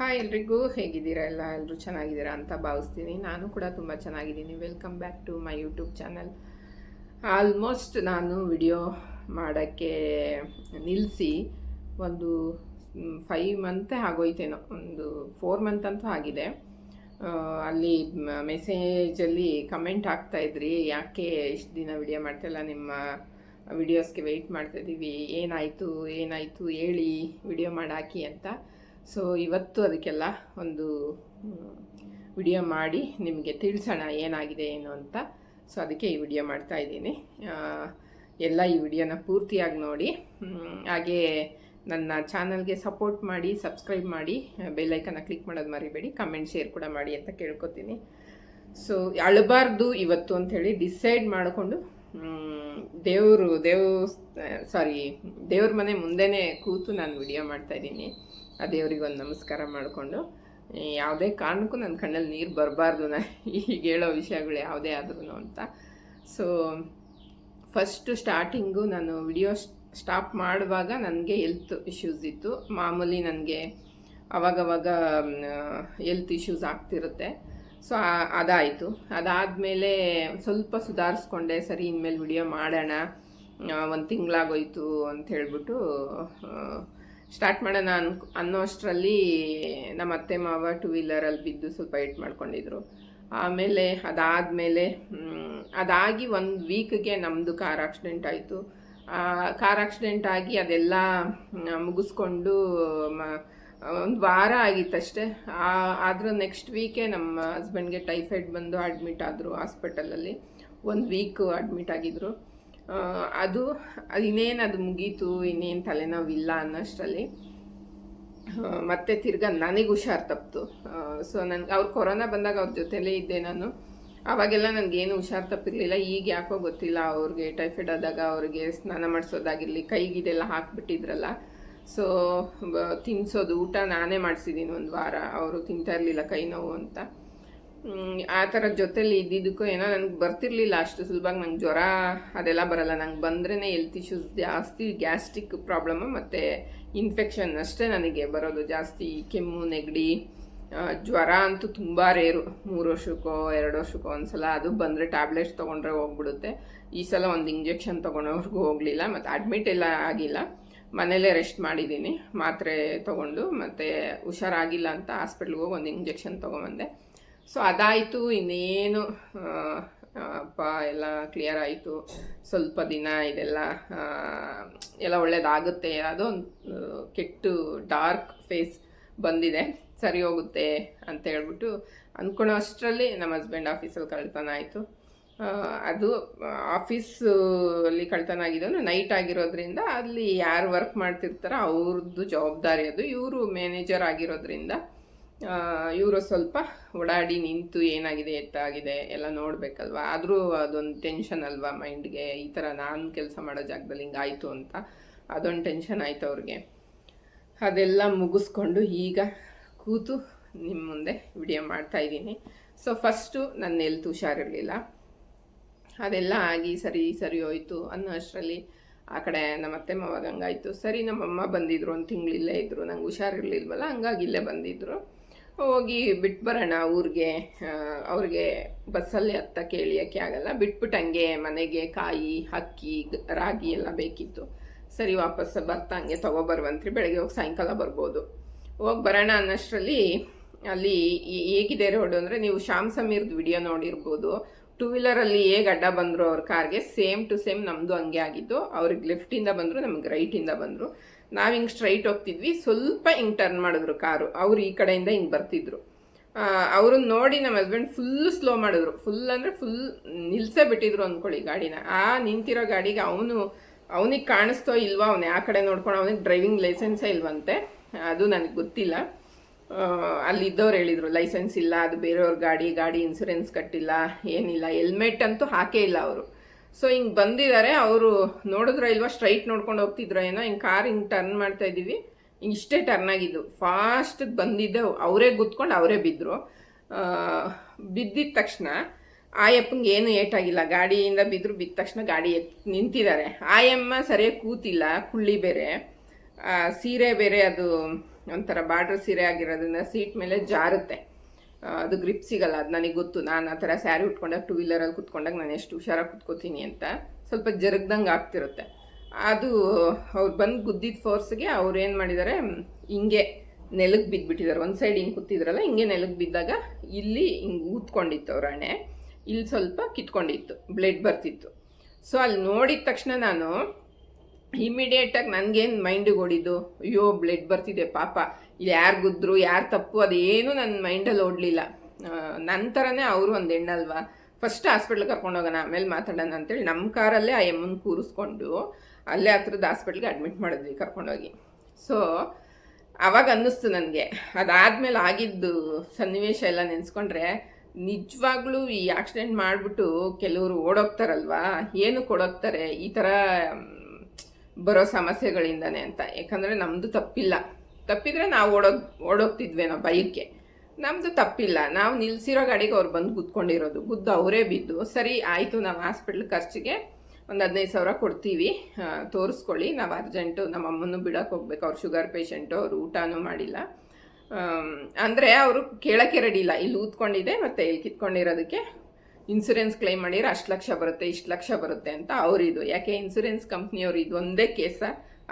Hi ಎಲ್ರಿಗೂ ಹೇಗಿದ್ದೀರಾ? ಎಲ್ಲ ಎಲ್ಲರೂ ಚೆನ್ನಾಗಿದ್ದೀರಾ ಅಂತ ಭಾವಿಸ್ತೀನಿ. ನಾನು ಕೂಡ ತುಂಬ ಚೆನ್ನಾಗಿದ್ದೀನಿ. Welcome back to my YouTube channel almost ನಾನು ವಿಡಿಯೋ ಮಾಡೋಕ್ಕೆ ನಿಲ್ಲಿಸಿ ಒಂದು ಫೈವ್ ಮಂತೇ ಆಗೋಯ್ತೇನೋ. ಒಂದು ಫೋರ್ ಮಂತ್ ಅಂತೂ ಆಗಿದೆ. ಅಲ್ಲಿ ಮೆಸೇಜಲ್ಲಿ ಕಮೆಂಟ್ ಹಾಕ್ತಾಯಿದ್ರಿ ಯಾಕೆ ಇಷ್ಟು ದಿನ ವಿಡಿಯೋ ಮಾಡ್ತಿಲ್ಲ ನಿಮ್ಮ ವಿಡಿಯೋಸ್ಗೆ ವೆಯ್ಟ್ ಮಾಡ್ತಾಯಿದ್ದೀವಿ ಏನಾಯಿತು? ಏನಾಯಿತು? ಹೇಳಿ ವಿಡಿಯೋ ಮಾಡಾಕಿ ಅಂತ. ಸೊ ಇವತ್ತು ಅದಕ್ಕೆಲ್ಲ ಒಂದು ವಿಡಿಯೋ ಮಾಡಿ ನಿಮಗೆ ತಿಳಿಸೋಣ ಏನಾಗಿದೆ ಏನು ಅಂತ. ಸೊ ಅದಕ್ಕೆ ಈ ವಿಡಿಯೋ ಮಾಡ್ತಾ ಇದ್ದೀನಿ. ಎಲ್ಲ ಈ ವಿಡಿಯೋನ ಪೂರ್ತಿಯಾಗಿ ನೋಡಿ. ಹಾಗೇ ನನ್ನ ಚಾನಲ್ಗೆ ಸಪೋರ್ಟ್ ಮಾಡಿ, ಸಬ್ಸ್ಕ್ರೈಬ್ ಮಾಡಿ ಬೆಲ್ಲೈಕನ್ನ ಕ್ಲಿಕ್ ಮಾಡೋದು ಮರಿಬೇಡಿ, ಕಮೆಂಟ್, ಶೇರ್ ಕೂಡ ಮಾಡಿ ಅಂತ ಕೇಳ್ಕೊತೀನಿ. ಸೊ ಅಳಬಾರ್ದು ಇವತ್ತು ಅಂಥೇಳಿ ಡಿಸೈಡ್ ಮಾಡಿಕೊಂಡು ದೇವರು ದೇವ್ ಸಾರಿ ದೇವ್ರ ಮನೆ ಮುಂದೆನೇ ಕೂತು ನಾನು ವಿಡಿಯೋ ಮಾಡ್ತಾ ಇದ್ದೀನಿ. ಆ ದೇವರಿಗೊಂದು ನಮಸ್ಕಾರ ಮಾಡಿಕೊಂಡು. ಯಾವುದೇ ಕಾರಣಕ್ಕೂ ನನ್ನ ಕಣ್ಣಲ್ಲಿ ನೀರು ಬರಬಾರ್ದು ನಾ ಈಗ ಹೇಳೋ ವಿಷಯಗಳು ಯಾವುದೇ ಆದ್ರೂ ಅಂತ. ಸೊ ಫಸ್ಟು ಸ್ಟಾರ್ಟಿಂಗು ನಾನು ವಿಡಿಯೋ ಸ್ಟಾಪ್ ಮಾಡುವಾಗ ನನಗೆ ಹೆಲ್ತ್ ಇಶ್ಯೂಸ್ ಇತ್ತು. ಮಾಮೂಲಿ ನನಗೆ ಅವಾಗವಾಗ ಎಲ್ತ್ ಇಶ್ಯೂಸ್ ಆಗ್ತಿರುತ್ತೆ. ಸೊ ಅದಾಯಿತು. ಅದಾದಮೇಲೆ ಸ್ವಲ್ಪ ಸುಧಾರಿಸ್ಕೊಂಡೆ, ಸರಿ, ಇನ್ಮೇಲೆ ವಿಡಿಯೋ ಮಾಡೋಣ ಒಂದು ತಿಂಗಳಾಗೋಯ್ತು ಅಂತ ಹೇಳ್ಬಿಟ್ಟು ಸ್ಟಾರ್ಟ್ ಮಾಡೋಣ ಅನ್ ಅನ್ನೋ ಅಷ್ಟರಲ್ಲಿ ನಮ್ಮ ಅತ್ತೆ ಮಾವ ಟೂ ವೀಲರಲ್ಲಿ ಬಿದ್ದು ಸ್ವಲ್ಪ ಏಟ್ ಮಾಡ್ಕೊಂಡಿದ್ರು. ಆಮೇಲೆ ಅದಾದಮೇಲೆ ಅದಾಗಿ ಒಂದು ವೀಕ್ಗೆ ನಮ್ಮದು ಕಾರ್ ಆಕ್ಸಿಡೆಂಟ್ ಆಯಿತು. ಕಾರ್ ಆಕ್ಸಿಡೆಂಟ್ ಆಗಿ ಅದೆಲ್ಲ ಮುಗಿಸ್ಕೊಂಡು ಮುಗಿಸ್ಕೊಂಡು ಒಂದು ವಾರ ಆಗಿತ್ತಷ್ಟೇ. ಆದರೂ ನೆಕ್ಸ್ಟ್ ವೀಕೆ ನಮ್ಮ ಹಸ್ಬೆಂಡ್ಗೆ ಟೈಫಾಯ್ಡ್ ಬಂದು ಅಡ್ಮಿಟ್ ಆದರು ಹಾಸ್ಪಿಟಲಲ್ಲಿ ಒಂದು ವೀಕ್ ಅಡ್ಮಿಟ್ ಆಗಿದ್ರು. ಅದು, ಇನ್ನೇನು ಅದು ಮುಗೀತು, ಇನ್ನೇನು ತಲೆನೋವಿಲ್ಲ ಅನ್ನೋಷ್ಟರಲ್ಲಿ ಮತ್ತೆ ತಿರ್ಗಾ ನನಗೆ ಹುಷಾರು ತಪ್ಪಿತು ಸೊ ನನಗೆ, ಅವ್ರು ಕೊರೋನಾ ಬಂದಾಗ ಅವ್ರ ಜೊತೆಲೇ ಇದ್ದೆ ನಾನು. ಅವಾಗೆಲ್ಲ ನನಗೇನು ಹುಷಾರು ತಪ್ಪಿರಲಿಲ್ಲ. ಈಗ ಯಾಕೋ ಗೊತ್ತಿಲ್ಲ ಅವ್ರಿಗೆ ಟೈಫಾಯ್ಡ್ ಆದಾಗ ಅವ್ರಿಗೆ ಸ್ನಾನ ಮಾಡಿಸೋದಾಗಿರಲಿ ಕೈಗಿದೆಲ್ಲ ಹಾಕ್ಬಿಟ್ಟಿದ್ರಲ್ಲ. ಸೊ ತಿನ್ಸೋದು ಊಟ ನಾನೇ ಮಾಡಿಸಿದ್ದೀನಿ ಒಂದು ವಾರ. ಅವರು ತಿಂತಾ ಇರಲಿಲ್ಲ ಕೈ ನೋವು ಅಂತ. ಆ ಥರ ಜೊತೆಲಿ ಇದ್ದಿದ್ದಕ್ಕೂ ಏನೋ ನನಗೆ ಬರ್ತಿರ್ಲಿಲ್ಲ. ಅಷ್ಟು ಸುಲಭವಾಗಿ ನಂಗೆ ಜ್ವರ ಅದೆಲ್ಲ ಬರಲ್ಲ. ನಂಗೆ ಬಂದ್ರೇ ಎಲ್ತ್ ಇಶ್ಯೂಸ್ ಜಾಸ್ತಿ ಗ್ಯಾಸ್ಟ್ರಿಕ್ ಪ್ರಾಬ್ಲಮ್ ಮತ್ತು ಇನ್ಫೆಕ್ಷನ್ ಅಷ್ಟೇ ನನಗೆ ಬರೋದು ಜಾಸ್ತಿ. ಕೆಮ್ಮು, ನೆಗಡಿ ಜ್ವರ ಅಂತೂ ತುಂಬ ರೇರು ಮೂರು ವರ್ಷಕ್ಕೋ, ಎರಡು ವರ್ಷಕ್ಕೋ ಒಂದ್ಸಲ ಅದು ಬಂದರೆ ಟ್ಯಾಬ್ಲೆಟ್ಸ್ ತೊಗೊಂಡ್ರೆ ಹೋಗ್ಬಿಡುತ್ತೆ. ಈ ಸಲ ಒಂದು ಇಂಜೆಕ್ಷನ್ ತೊಗೊಳೋರ್ಗೂ ಹೋಗಲಿಲ್ಲ. ಮತ್ತು ಅಡ್ಮಿಟ್ ಎಲ್ಲ ಆಗಿಲ್ಲ. ಮನೇಲೇ ರೆಸ್ಟ್ ಮಾಡಿದ್ದೀನಿ, ಮಾತ್ರೆ ತೊಗೊಂಡು, ಮತ್ತು ಹುಷಾರಾಗಿಲ್ಲ ಅಂತ ಹಾಸ್ಪಿಟ್ಲಿಗೆ ಹೋಗಿ ಒಂದು ಇಂಜೆಕ್ಷನ್ ತೊಗೊಂಬಂದೆ. ಸೊ ಅದಾಯಿತು, ಇನ್ನೇನು ಅಪ್ಪ ಎಲ್ಲ ಕ್ಲಿಯರ್ ಆಯಿತು. ಸ್ವಲ್ಪ ದಿನ ಇದೆಲ್ಲ ಎಲ್ಲ ಒಳ್ಳೇದಾಗುತ್ತೆ. ಅದು ಕೆಟ್ಟು, ಡಾರ್ಕ್ ಫೇಸ್ ಬಂದಿದೆ. ಸರಿ ಹೋಗುತ್ತೆ ಅಂತ ಹೇಳ್ಬಿಟ್ಟು ಅಂದ್ಕೊಳೋ ಅಷ್ಟರಲ್ಲಿ ನಮ್ಮ ಹಸ್ಬೆಂಡ್ ಆಫೀಸಲ್ಲಿ ಕಳ್ತನ ಆಯಿತು ಅದು ಆಫೀಸ್ ಅಲ್ಲಿ ಕಳ್ತನ ಆಗಿದ್ದು ನೈಟ್ ಆಗಿರೋದ್ರಿಂದ ಅಲ್ಲಿ ಯಾರು ವರ್ಕ್ ಮಾಡ್ತಿರ್ತಾರೋ ಅವ್ರದ್ದು ಜವಾಬ್ದಾರಿ ಅದು. ಇವರು ಮ್ಯಾನೇಜರ್ ಆಗಿರೋದ್ರಿಂದ ಇವರು ಸ್ವಲ್ಪ ಓಡಾಡಿ ನಿಂತು ಏನಾಗಿದೆ, ಎತ್ತಾಗಿದೆ ಎಲ್ಲ ನೋಡ್ಬೇಕಲ್ವಾ? ಆದರೂ ಅದೊಂದು ಟೆನ್ಷನ್ ಅಲ್ವಾ ಮೈಂಡ್ಗೆ ಈ ಥರ ನಾನು ಕೆಲಸ ಮಾಡೋ ಜಾಗದಲ್ಲಿ ಹಿಂಗಾಯಿತು ಅಂತ ಅದೊಂದು ಟೆನ್ಷನ್ ಆಯಿತು ಅವ್ರಿಗೆ. ಅದೆಲ್ಲ ಮುಗಿಸ್ಕೊಂಡು ಈಗ ಕೂತು ನಿಮ್ಮ ಮುಂದೆ ವಿಡಿಯೋ ಮಾಡ್ತಾ ಇದ್ದೀನಿ. ಸೊ ಫಸ್ಟು ನನ್ನ ಹೆಲ್ತ್ ಹುಷಾರಿರಲಿಲ್ಲ. ಅದೆಲ್ಲ ಆಗಿ ಸರಿ ಸರಿ ಹೋಯ್ತು ಅನ್ನೋ ಅಷ್ಟರಲ್ಲಿ ಆ ಕಡೆ ನಮ್ಮ ಅತ್ತೆ ಮಾವಾಗ ಹಂಗಾಯ್ತು. ಸರಿ ನಮ್ಮಮ್ಮ ಬಂದಿದ್ರು ಒಂದು ತಿಂಗಳಿಲ್ಲೇ ಇದ್ದರು ನಂಗೆ ಹುಷಾರಿರ್ಲಿಲ್ವಲ್ಲ, ಹಂಗಾಗಿ ಇಲ್ಲೇ ಬಂದಿದ್ರು. ಹೋಗಿ ಬಿಟ್ಟು ಬರೋಣ ಊರಿಗೆ. ಅವ್ರಿಗೆ ಬಸ್ಸಲ್ಲಿ ಹತ್ತ ಕೇಳಿಯೋಕ್ಕೆ ಆಗಲ್ಲ. ಬಿಟ್ಬಿಟ್ಟು ಹಂಗೆ ಮನೆಗೆ ಕಾಯಿ, ಅಕ್ಕಿ ರಾಗಿ ಎಲ್ಲ ಬೇಕಿತ್ತು. ಸರಿ ವಾಪಸ್ ಬರ್ತಾ ಹಂಗೆ ತೊಗೊಬರ್ವಂತ್ರಿ ಬೆಳಗ್ಗೆ ಹೋಗಿ ಸಾಯಂಕಾಲ ಬರ್ಬೋದು. ಹೋಗಿ ಬರೋಣ ಅನ್ನೋಷ್ಟರಲ್ಲಿ ಅಲ್ಲಿ ಹೇಗಿದೆ ರೋಡು ಅಂದರೆ ನೀವು ಶ್ಯಾಮ್ ಸಮೀರ್ದು ವಿಡಿಯೋ ನೋಡಿರ್ಬೋದು. ಟೂ ವೀಲರಲ್ಲಿ ಹೇಗೆ ಅಡ್ಡ ಬಂದರು ಅವ್ರ ಕಾರ್ಗೆ ಸೇಮ್ ಟು ಸೇಮ್ ನಮ್ಮದು ಹಂಗೆ ಆಗಿತ್ತು ಅವ್ರಿಗೆ ಲೆಫ್ಟಿಂದ ಬಂದರು, ನಮಗೆ ರೈಟಿಂದ ಬಂದರು. ನಾವು ಹಿಂಗೆ ಸ್ಟ್ರೈಟ್ ಹೋಗ್ತಿದ್ವಿ. ಸ್ವಲ್ಪ ಹಿಂಗೆ ಟರ್ನ್ ಮಾಡಿದ್ರು ಕಾರು ಅವ್ರು ಈ ಕಡೆಯಿಂದ ಹಿಂಗೆ ಬರ್ತಿದ್ರು. ಅವ್ರನ್ನ ನೋಡಿ ನಮ್ಮ ಹಸ್ಬೆಂಡ್ ಫುಲ್ ಸ್ಲೋ ಮಾಡಿದ್ರು. ಫುಲ್ ಅಂದರೆ ಫುಲ್ ನಿಲ್ಸೇ ಬಿಟ್ಟಿದ್ರು ಅಂದ್ಕೊಳ್ಳಿ ಗಾಡಿನ. ಆ, ನಿಂತಿರೋ ಗಾಡಿಗೆ ಅವನು, ಅವನಿಗೆ ಕಾಣಿಸ್ತೋ ಇಲ್ವಾ ಅವನು, ಆ ಕಡೆ ನೋಡ್ಕೊಂಡು ಅವನಿಗೆ ಡ್ರೈವಿಂಗ್ ಲೈಸೆನ್ಸೇ ಇಲ್ವಂತೆ. ಅದು ನನಗೆ ಗೊತ್ತಿಲ್ಲ. ಅಲ್ಲಿದ್ದವ್ರು ಹೇಳಿದರು, ಲೈಸೆನ್ಸ್ ಇಲ್ಲ, ಅದು ಬೇರೆಯವ್ರ ಗಾಡಿ ಗಾಡಿ ಇನ್ಸೂರೆನ್ಸ್ ಕಟ್ಟಿಲ್ಲ, ಏನಿಲ್ಲ, ಹೆಲ್ಮೆಟ್ ಅಂತೂ ಹಾಕೇ ಇಲ್ಲ ಅವರು. ಸೊ ಹಿಂಗೆ ಬಂದಿದ್ದಾರೆ ಅವರು ನೋಡಿದ್ರ ಇಲ್ವಾ, ಸ್ಟ್ರೈಟ್ ನೋಡ್ಕೊಂಡು ಹೋಗ್ತಿದ್ರು ಏನೋ, ಹಿಂಗೆ ಕಾರ್ ಹಿಂಗೆ ಟರ್ನ್ ಮಾಡ್ತಾ ಇದ್ದೀವಿ ಇಷ್ಟೇ ಟರ್ನ್ ಆಗಿದ್ದು. ಫಾಸ್ಟ್ ಬಂದಿದ್ದೆ, ಅವರೇ ಗುತ್ಕೊಂಡು ಅವರೇ ಬಿದ್ದರು ಬಿದ್ದಿದ ತಕ್ಷಣ ಆಯಪ್ಪಂಗೆ ಏನು ಏಟಾಗಿಲ್ಲ, ಗಾಡಿಯಿಂದ ಬಿದ್ದರು ಬಿದ್ದ ತಕ್ಷಣ ಗಾಡಿ ಎತ್ ನಿಂತಿದ್ದಾರೆ ಆಯಮ್ಮ ಸರಿಯಾಗಿ ಕೂತಿಲ್ಲ, ಕುಳ್ಳಿ ಬೇರೆ ಸೀರೆ ಬೇರೆ, ಅದು ಒಂಥರ ಬಾರ್ಡ್ರ್ ಸೀರೆ ಆಗಿರೋದ್ರಿಂದ ಸೀಟ್ ಮೇಲೆ ಜಾರುತ್ತೆ. ಅದು ಗ್ರಿಪ್ ಸಿಗಲ್ಲ, ಅದು ನನಗೆ ಗೊತ್ತು. ನಾನು ಆ ಥರ ಸ್ಯಾರಿ ಉಟ್ಕೊಂಡಾಗ ಟೂ ವೀಲರಲ್ಲಿ ಕುತ್ಕೊಂಡಾಗ ನಾನು ಎಷ್ಟು ಹುಷಾರಾಗಿ ಕುತ್ಕೋತೀನಿ ಅಂತ ಸ್ವಲ್ಪ ಜರುಗ್ದಂಗೆ ಆಗ್ತಿರುತ್ತೆ. ಅದು ಅವ್ರು ಬಂದು ಗುದ್ದಿದ ಫೋರ್ಸ್ಗೆ ಅವ್ರು ಏನು ಮಾಡಿದ್ದಾರೆ ಹಿಂಗೆ ನೆಲಕ್ಕೆ ಬಿದ್ದುಬಿಟ್ಟಿದ್ದಾರೆ ಒಂದು ಸೈಡ್ ಹಿಂಗೆ ಕೂತಿದ್ರಲ್ಲ, ಹಿಂಗೆ ನೆಲಕ್ಕೆ ಬಿದ್ದಾಗ ಇಲ್ಲಿ ಹಿಂಗೆ ಊದ್ಕೊಂಡಿತ್ತು ಅವ್ರ ಹಣೆ. ಇಲ್ಲಿ ಸ್ವಲ್ಪ ಕಿತ್ಕೊಂಡಿತ್ತು, ಬ್ಲಡ್ ಬರ್ತಿತ್ತು. ಸೊ ಅಲ್ಲಿ ನೋಡಿದ ತಕ್ಷಣ ನಾನು ಇಮಿಡಿಯೇಟಾಗಿ ನನಗೇನು ಮೈಂಡಿಗೆ ಓಡಿದ್ದು ಅಯ್ಯೋ ಬ್ಲಡ್ ಬರ್ತಿದೆ, ಪಾಪ. ಇಲ್ಲಿ ಯಾರು ಗುದ್ರು, ಯಾರು ತಪ್ಪು, ಅದೇನು ನನ್ನ ಮೈಂಡಲ್ಲಿ ಓಡಲಿಲ್ಲ. ನಂತರನೇ ಅವರು ಒಂದು ಹೆಣ್ಣಲ್ವಾ? ಫಸ್ಟ್ ಹಾಸ್ಪಿಟ್ಲ್ಗೆ ಕರ್ಕೊಂಡೋಗೋಣ ಆಮೇಲೆ ಮಾತಾಡೋಣ ಅಂತೇಳಿ ನಮ್ಮ ಕಾರಲ್ಲೇ ಆ ಎಮ್ಮನ್ ಕೂರಿಸ್ಕೊಂಡು ಅಲ್ಲೇ ಹತ್ರದ ಹಾಸ್ಪಿಟ್ಲ್ಗೆ ಅಡ್ಮಿಟ್ ಮಾಡಿದ್ವಿ ಕರ್ಕೊಂಡೋಗಿ. ಸೊ ಅವಾಗ ಅನ್ನಿಸ್ತು ನನಗೆ. ಅದಾದಮೇಲೆ ಆಗಿದ್ದು ಸನ್ನಿವೇಶ ಎಲ್ಲ ನೆನೆಸ್ಕೊಂಡ್ರೆ, ನಿಜವಾಗ್ಲೂ ಈ ಆಕ್ಸಿಡೆಂಟ್ ಮಾಡಿಬಿಟ್ಟು ಕೆಲವರು ಓಡೋಗ್ತಾರಲ್ವಾ? ಏನು ಕೊಡೋಗ್ತಾರೆ? ಈ ಥರ ಬರೋ ಸಮಸ್ಯೆಗಳಿಂದನೇ ಅಂತ. ಯಾಕಂದರೆ ನಮ್ಮದು ತಪ್ಪಿಲ್ಲ. ತಪ್ಪಿದ್ರೆ ನಾವು ಓಡೋಗ್ ಓಡೋಗ್ತಿದ್ವೇನೋ ಬೈಕ್ಗೆ. ನಮ್ಮದು ತಪ್ಪಿಲ್ಲ. ನಾವು ನಿಲ್ಲಿಸಿರೋ ಗಾಡಿಗೆ ಅವ್ರು ಬಂದು ಗುದ್ಕೊಂಡಿರೋದು ಗುದ್ದು ಅವರೇ ಬಿದ್ದು, ಸರಿ, ಆಯಿತು, ನಾವು ಹಾಸ್ಪಿಟ್ಲ್ ಖರ್ಚಿಗೆ ಒಂದು ಹದಿನೈದು ಸಾವಿರ ಕೊಡ್ತೀವಿ. ತೋರಿಸ್ಕೊಳ್ಳಿ. ನಾವು ಅರ್ಜೆಂಟು ನಮ್ಮ ಅಮ್ಮನೂ ಬಿಡೋಕೆ ಹೋಗ್ಬೇಕು. ಅವ್ರು ಶುಗರ್ ಪೇಷಂಟು, ಅವ್ರು ಊಟನೂ ಮಾಡಿಲ್ಲ. ಅಂದರೆ ಅವರು ಕೇಳೋಕ್ಕೆ ರೆಡಿ ಇಲ್ಲ. ಇಲ್ಲಿ ಊದ್ಕೊಂಡಿದೆ ಮತ್ತು ಇಲ್ಲಿ ಕಿತ್ಕೊಂಡಿರೋದಕ್ಕೆ ಇನ್ಸೂರೆನ್ಸ್ ಕ್ಲೈಮ್ ಮಾಡಿದ್ರೆ ಅಷ್ಟು ಲಕ್ಷ ಬರುತ್ತೆ, ಇಷ್ಟು ಲಕ್ಷ ಬರುತ್ತೆ ಅಂತ ಅವರಿದು ಯಾಕೆ ಇನ್ಸೂರೆನ್ಸ್ ಕಂಪ್ನಿಯವರು ಒಂದೇ ಕೇಸ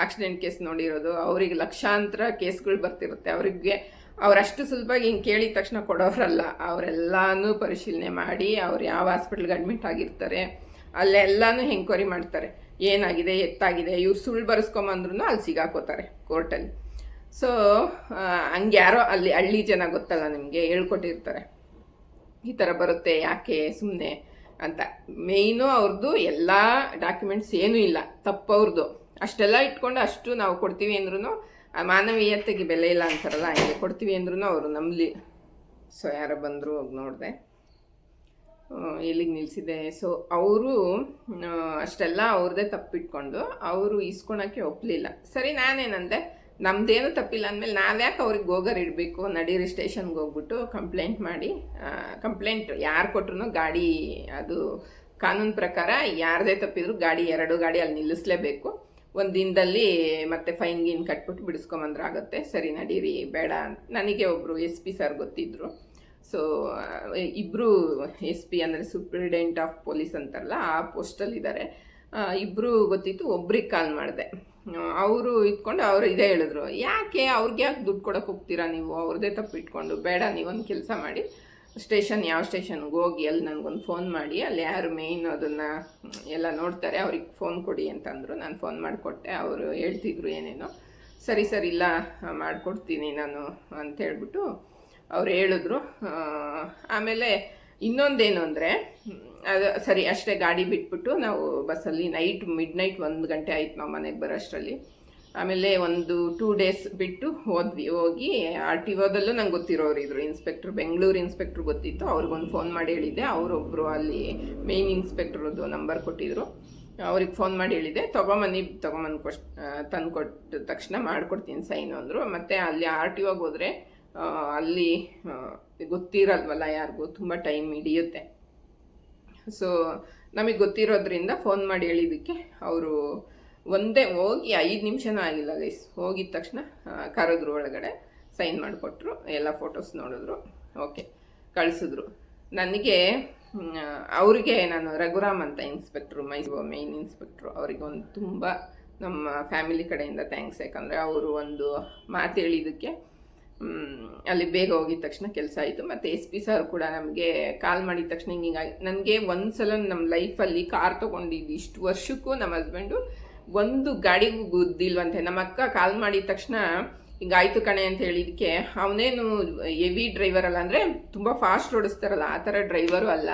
ಆಕ್ಸಿಡೆಂಟ್ ಕೇಸ್ ನೋಡಿರೋದು. ಅವರಿಗೆ ಲಕ್ಷಾಂತರ ಕೇಸ್ಗಳು ಬರ್ತಿರುತ್ತೆ. ಅವರಿಗೆ ಅವರಷ್ಟು ಸುಲಭವಾಗಿ ಹಿಂಗೆ ಕೇಳಿದ ತಕ್ಷಣ ಕೊಡೋರಲ್ಲ. ಅವರೆಲ್ಲಾನು ಪರಿಶೀಲನೆ ಮಾಡಿ, ಅವ್ರು ಯಾವ ಹಾಸ್ಪಿಟ್ಲ್ಗೆ ಅಡ್ಮಿಟ್ ಆಗಿರ್ತಾರೆ, ಅಲ್ಲೆಲ್ಲಾನು ಎಂಕ್ವೈರಿ ಮಾಡ್ತಾರೆ. ಏನಾಗಿದೆ, ಎತ್ತಾಗಿದೆ, ಇವ್ರು ಸುಳ್ಳು ಬರೆಸ್ಕೊಂಬಂದ್ರೂ ಅಲ್ಲಿ ಸಿಗಾಕೋತಾರೆ ಕೋರ್ಟಲ್ಲಿ ಸೊ ಹಂಗೆ ಯಾರೋ ಅಲ್ಲಿ ಹಳ್ಳಿ ಜನ ಗೊತ್ತಲ್ಲ ನಿಮಗೆ, ಹೇಳ್ಕೊಟ್ಟಿರ್ತಾರೆ. ಈ ಥರ ಬರುತ್ತೆ, ಯಾಕೆ ಸುಮ್ಮನೆ ಅಂತ. ಮೇಯ್ನು ಅವ್ರದ್ದು ಎಲ್ಲ ಡಾಕ್ಯುಮೆಂಟ್ಸ್ ಏನೂ ಇಲ್ಲ ತಪ್ಪವ್ರದ್ದು ಅಷ್ಟೆಲ್ಲ ಇಟ್ಕೊಂಡು ಅಷ್ಟು ನಾವು ಕೊಡ್ತೀವಿ ಅಂದ್ರೂ ಮಾನವೀಯತೆಗೆ ಬೆಲೆ ಇಲ್ಲ ಅಂತಾರಲ್ಲ, ಹಂಗೆ ಕೊಡ್ತೀವಿ ಅಂದ್ರೂ ಅವರು ನಂಬಲಿ. ಸೊ ಯಾರು ಬಂದರು ಹೋಗಿ ನೋಡಿದೆ. ಎಲ್ಲಿಗೆ ನಿಲ್ಲಿಸಿದೆ ಸೊ ಅವರು ಅಷ್ಟೆಲ್ಲ ಅವ್ರದ್ದೇ ತಪ್ಪಿಟ್ಕೊಂಡು, ಅವರು ಇಸ್ಕೊಳಕ್ಕೆ ಒಪ್ಪಲಿಲ್ಲ ಸರಿ, ನಾನೇನಂದೆ ನಮ್ದೇನು ತಪ್ಪಿಲ್ಲ ಅಂದಮೇಲೆ ನಾವ್ಯಾಕೆ ಅವ್ರಿಗೆ ಗೋಗರ್ ಇಡಬೇಕು? ನಡೀರಿ ಸ್ಟೇಷನ್ಗೆ ಹೋಗ್ಬಿಟ್ಟು ಕಂಪ್ಲೇಂಟ್ ಮಾಡಿ. ಕಂಪ್ಲೇಂಟ್ ಯಾರು ಕೊಟ್ರು ಗಾಡಿ ಅದು ಕಾನೂನು ಪ್ರಕಾರ ಯಾರದೇ ತಪ್ಪಿದ್ರು ಗಾಡಿ, ಎರಡು ಗಾಡಿ ಅಲ್ಲಿ ನಿಲ್ಲಿಸ್ಲೇಬೇಕು. ಒಂದು ದಿನದಲ್ಲಿ ಮತ್ತೆ ಫೈನ್ ಗೀನ್ ಕಟ್ಬಿಟ್ಟು ಬಿಡಿಸ್ಕೊಂಬಂದ್ರೆ ಆಗುತ್ತೆ ಸರಿ, ನಡೀರಿ, ಬೇಡ ಅಂತ. ನನಗೆ ಒಬ್ಬರು ಎಸ್ ಪಿ ಸರ್ ಗೊತ್ತಿದ್ರು. ಸೊ ಇಬ್ಬರು ಎಸ್ ಪಿ ಅಂದರೆ ಸೂಪ್ರಿಡೆಂಟ್ ಆಫ್ ಪೊಲೀಸ್ ಅಂತಾರಲ್ಲ, ಆ ಪೋಸ್ಟಲ್ಲಿದ್ದಾರೆ ಇಬ್ಬರು ಗೊತ್ತಿತ್ತು, ಒಬ್ರಿಗೆ ಕಾಲ್ ಮಾಡಿದೆ. ಅವರು ಇದ್ಕೊಂಡು ಅವರು ಇದೇ ಹೇಳಿದ್ರು. ಯಾಕೆ? ಅವ್ರಿಗೆ ಯಾಕೆ ದುಡ್ಡು ಕೊಡೋಕೆ ಹೋಗ್ತೀರಾ ನೀವು? ಅವ್ರದ್ದೇ ತಪ್ಪು ಇಟ್ಕೊಂಡು ಬೇಡ, ನೀವೊಂದು ಕೆಲಸ ಮಾಡಿ. ಸ್ಟೇಷನ್, ಯಾವ ಸ್ಟೇಷನ್ಗೆ ಹೋಗಿ ಅಲ್ಲಿ ನನಗೊಂದು ಫೋನ್ ಮಾಡಿ. ಅಲ್ಲಿ ಯಾರು ಮೇಯ್ನ್ ಅದನ್ನು, ಎಲ್ಲ ನೋಡ್ತಾರೆ. ಅವ್ರಿಗೆ ಫೋನ್ ಕೊಡಿ ಅಂತಂದರು. ನಾನು ಫೋನ್ ಮಾಡಿಕೊಟ್ಟೆ. ಅವರು ಹೇಳ್ತಿದ್ರು ಏನೇನೋ. ಸರಿ ಸರಿ, ಇಲ್ಲ, ಮಾಡಿಕೊಡ್ತೀನಿ ನಾನು ಅಂತ ಹೇಳ್ಬಿಟ್ಟು ಅವ್ರು ಹೇಳಿದ್ರು. ಆಮೇಲೆ ಇನ್ನೊಂದೇನು ಅಂದರೆ ಅದು ಸರಿ, ಅಷ್ಟೇ ಗಾಡಿ ಬಿಟ್ಬಿಟ್ಟು ನಾವು ಬಸ್ಸಲ್ಲಿ ನೈಟ್ ಮಿಡ್ ನೈಟ್ ಒಂದು ಗಂಟೆ ಆಯ್ತು ನಾವು ಮನೆಗೆ ಬರೋಷ್ಟರಲ್ಲಿ. ಆಮೇಲೆ ಒಂದು ಟೂ ಡೇಸ್ ಬಿಟ್ಟು ಹೋದ್ವಿ. ಹೋಗಿ ಆರ್ ಟಿ ಒದಲ್ಲೂ ನಂಗೆ ಗೊತ್ತಿರೋರು ಇದ್ರು. ಇನ್ಸ್ಪೆಕ್ಟ್ರ್ ಬೆಂಗಳೂರು ಇನ್ಸ್ಪೆಕ್ಟ್ರ್ ಗೊತ್ತಿತ್ತು. ಅವ್ರಿಗೊಂದು ಫೋನ್ ಮಾಡಿ ಹೇಳಿದ್ದೆ. ಅವರೊಬ್ಬರು ಅಲ್ಲಿ ಮೇನ್ ಇನ್ಸ್ಪೆಕ್ಟ್ರದ್ದು ನಂಬರ್ ಕೊಟ್ಟಿದ್ರು. ಅವ್ರಿಗೆ ಫೋನ್ ಮಾಡಿ ಹೇಳಿದೆ ತೊಗೊಂಬನ್ನಿ, ತೊಗೊಂಬಂದು ಕೊಶ್ ತಂದು ಕೊಟ್ಟ ತಕ್ಷಣ ಮಾಡಿಕೊಡ್ತೀನಿ ಸೈನು ಅಂದರು. ಮತ್ತು ಅಲ್ಲಿ ಆರ್ ಟಿ ಒಗೆ ಹೋದರೆ ಅಲ್ಲಿ ಗೊತ್ತಿರಲ್ವಲ್ಲ ಯಾರಿಗೂ, ತುಂಬ ಟೈಮ್ ಹಿಡಿಯುತ್ತೆ. ಸೊ ನಮಗೆ ಗೊತ್ತಿರೋದ್ರಿಂದ ಫೋನ್ ಮಾಡಿ ಹೇಳಿದ್ದಕ್ಕೆ ಅವರು ಒಂದೇ ಹೋಗಿ ಐದು ನಿಮಿಷನೂ ಆಗಿಲ್ಲ ಗೈಸ್ ಹೋಗಿದ ತಕ್ಷಣ ಕರೆದ್ರು ಒಳಗಡೆ ಸೈನ್ ಮಾಡಿಕೊಟ್ರು, ಎಲ್ಲ ಫೋಟೋಸ್ ನೋಡಿದ್ರು ಓಕೆ ಕಳಿಸಿದ್ರು. ನನಗೆ ಅವರಿಗೆ ನಾನು ರಘುರಾಮ್ ಅಂತ ಇನ್ಸ್ಪೆಕ್ಟ್ರು ಮೈಸೂರು ಮೇನ್ ಇನ್ಸ್ಪೆಕ್ಟ್ರು ಅವರಿಗೆ ಒಂದು ತುಂಬ ನಮ್ಮ ಫ್ಯಾಮಿಲಿ ಕಡೆಯಿಂದ ಥ್ಯಾಂಕ್ಸ್ ಯಾಕಂದರೆ ಅವರು ಒಂದು ಮಾತು ಹೇಳಿದ್ದಕ್ಕೆ ಅಲ್ಲಿ ಬೇಗ ಹೋಗಿದ ತಕ್ಷಣ ಕೆಲಸ ಆಯಿತು. ಮತ್ತು ಎಸ್ ಪಿ ಸರ್ ಕೂಡ ನಮಗೆ ಕಾಲ್ ಮಾಡಿದ ತಕ್ಷಣ ಹಿಂಗಾಗಿ ನನಗೆ ಒಂದು ಸಲ ನಮ್ಮ ಲೈಫಲ್ಲಿ ಕಾರ್ ತೊಗೊಂಡಿದ್ದು ಇಷ್ಟು ವರ್ಷಕ್ಕೂ ನಮ್ಮ ಹಸ್ಬೆಂಡು ಒಂದು ಗಾಡಿಗೂ ಗುದ್ದಿಲ್ವಂತೆ. ನಮ್ಮ ಅಕ್ಕ ಕಾಲ್ ಮಾಡಿದ ತಕ್ಷಣ ಹಿಂಗಾಯ್ತು ಕಣೆ ಅಂತ ಹೇಳಿದಕ್ಕೆ ಅವನೇನು ಹೆವಿ ಡ್ರೈವರ್ ಅಲ್ಲ ಅಂದರೆ ತುಂಬ ಫಾಸ್ಟ್ ಓಡಿಸ್ತಾರಲ್ಲ, ಆ ಥರ ಡ್ರೈವರು ಅಲ್ಲ.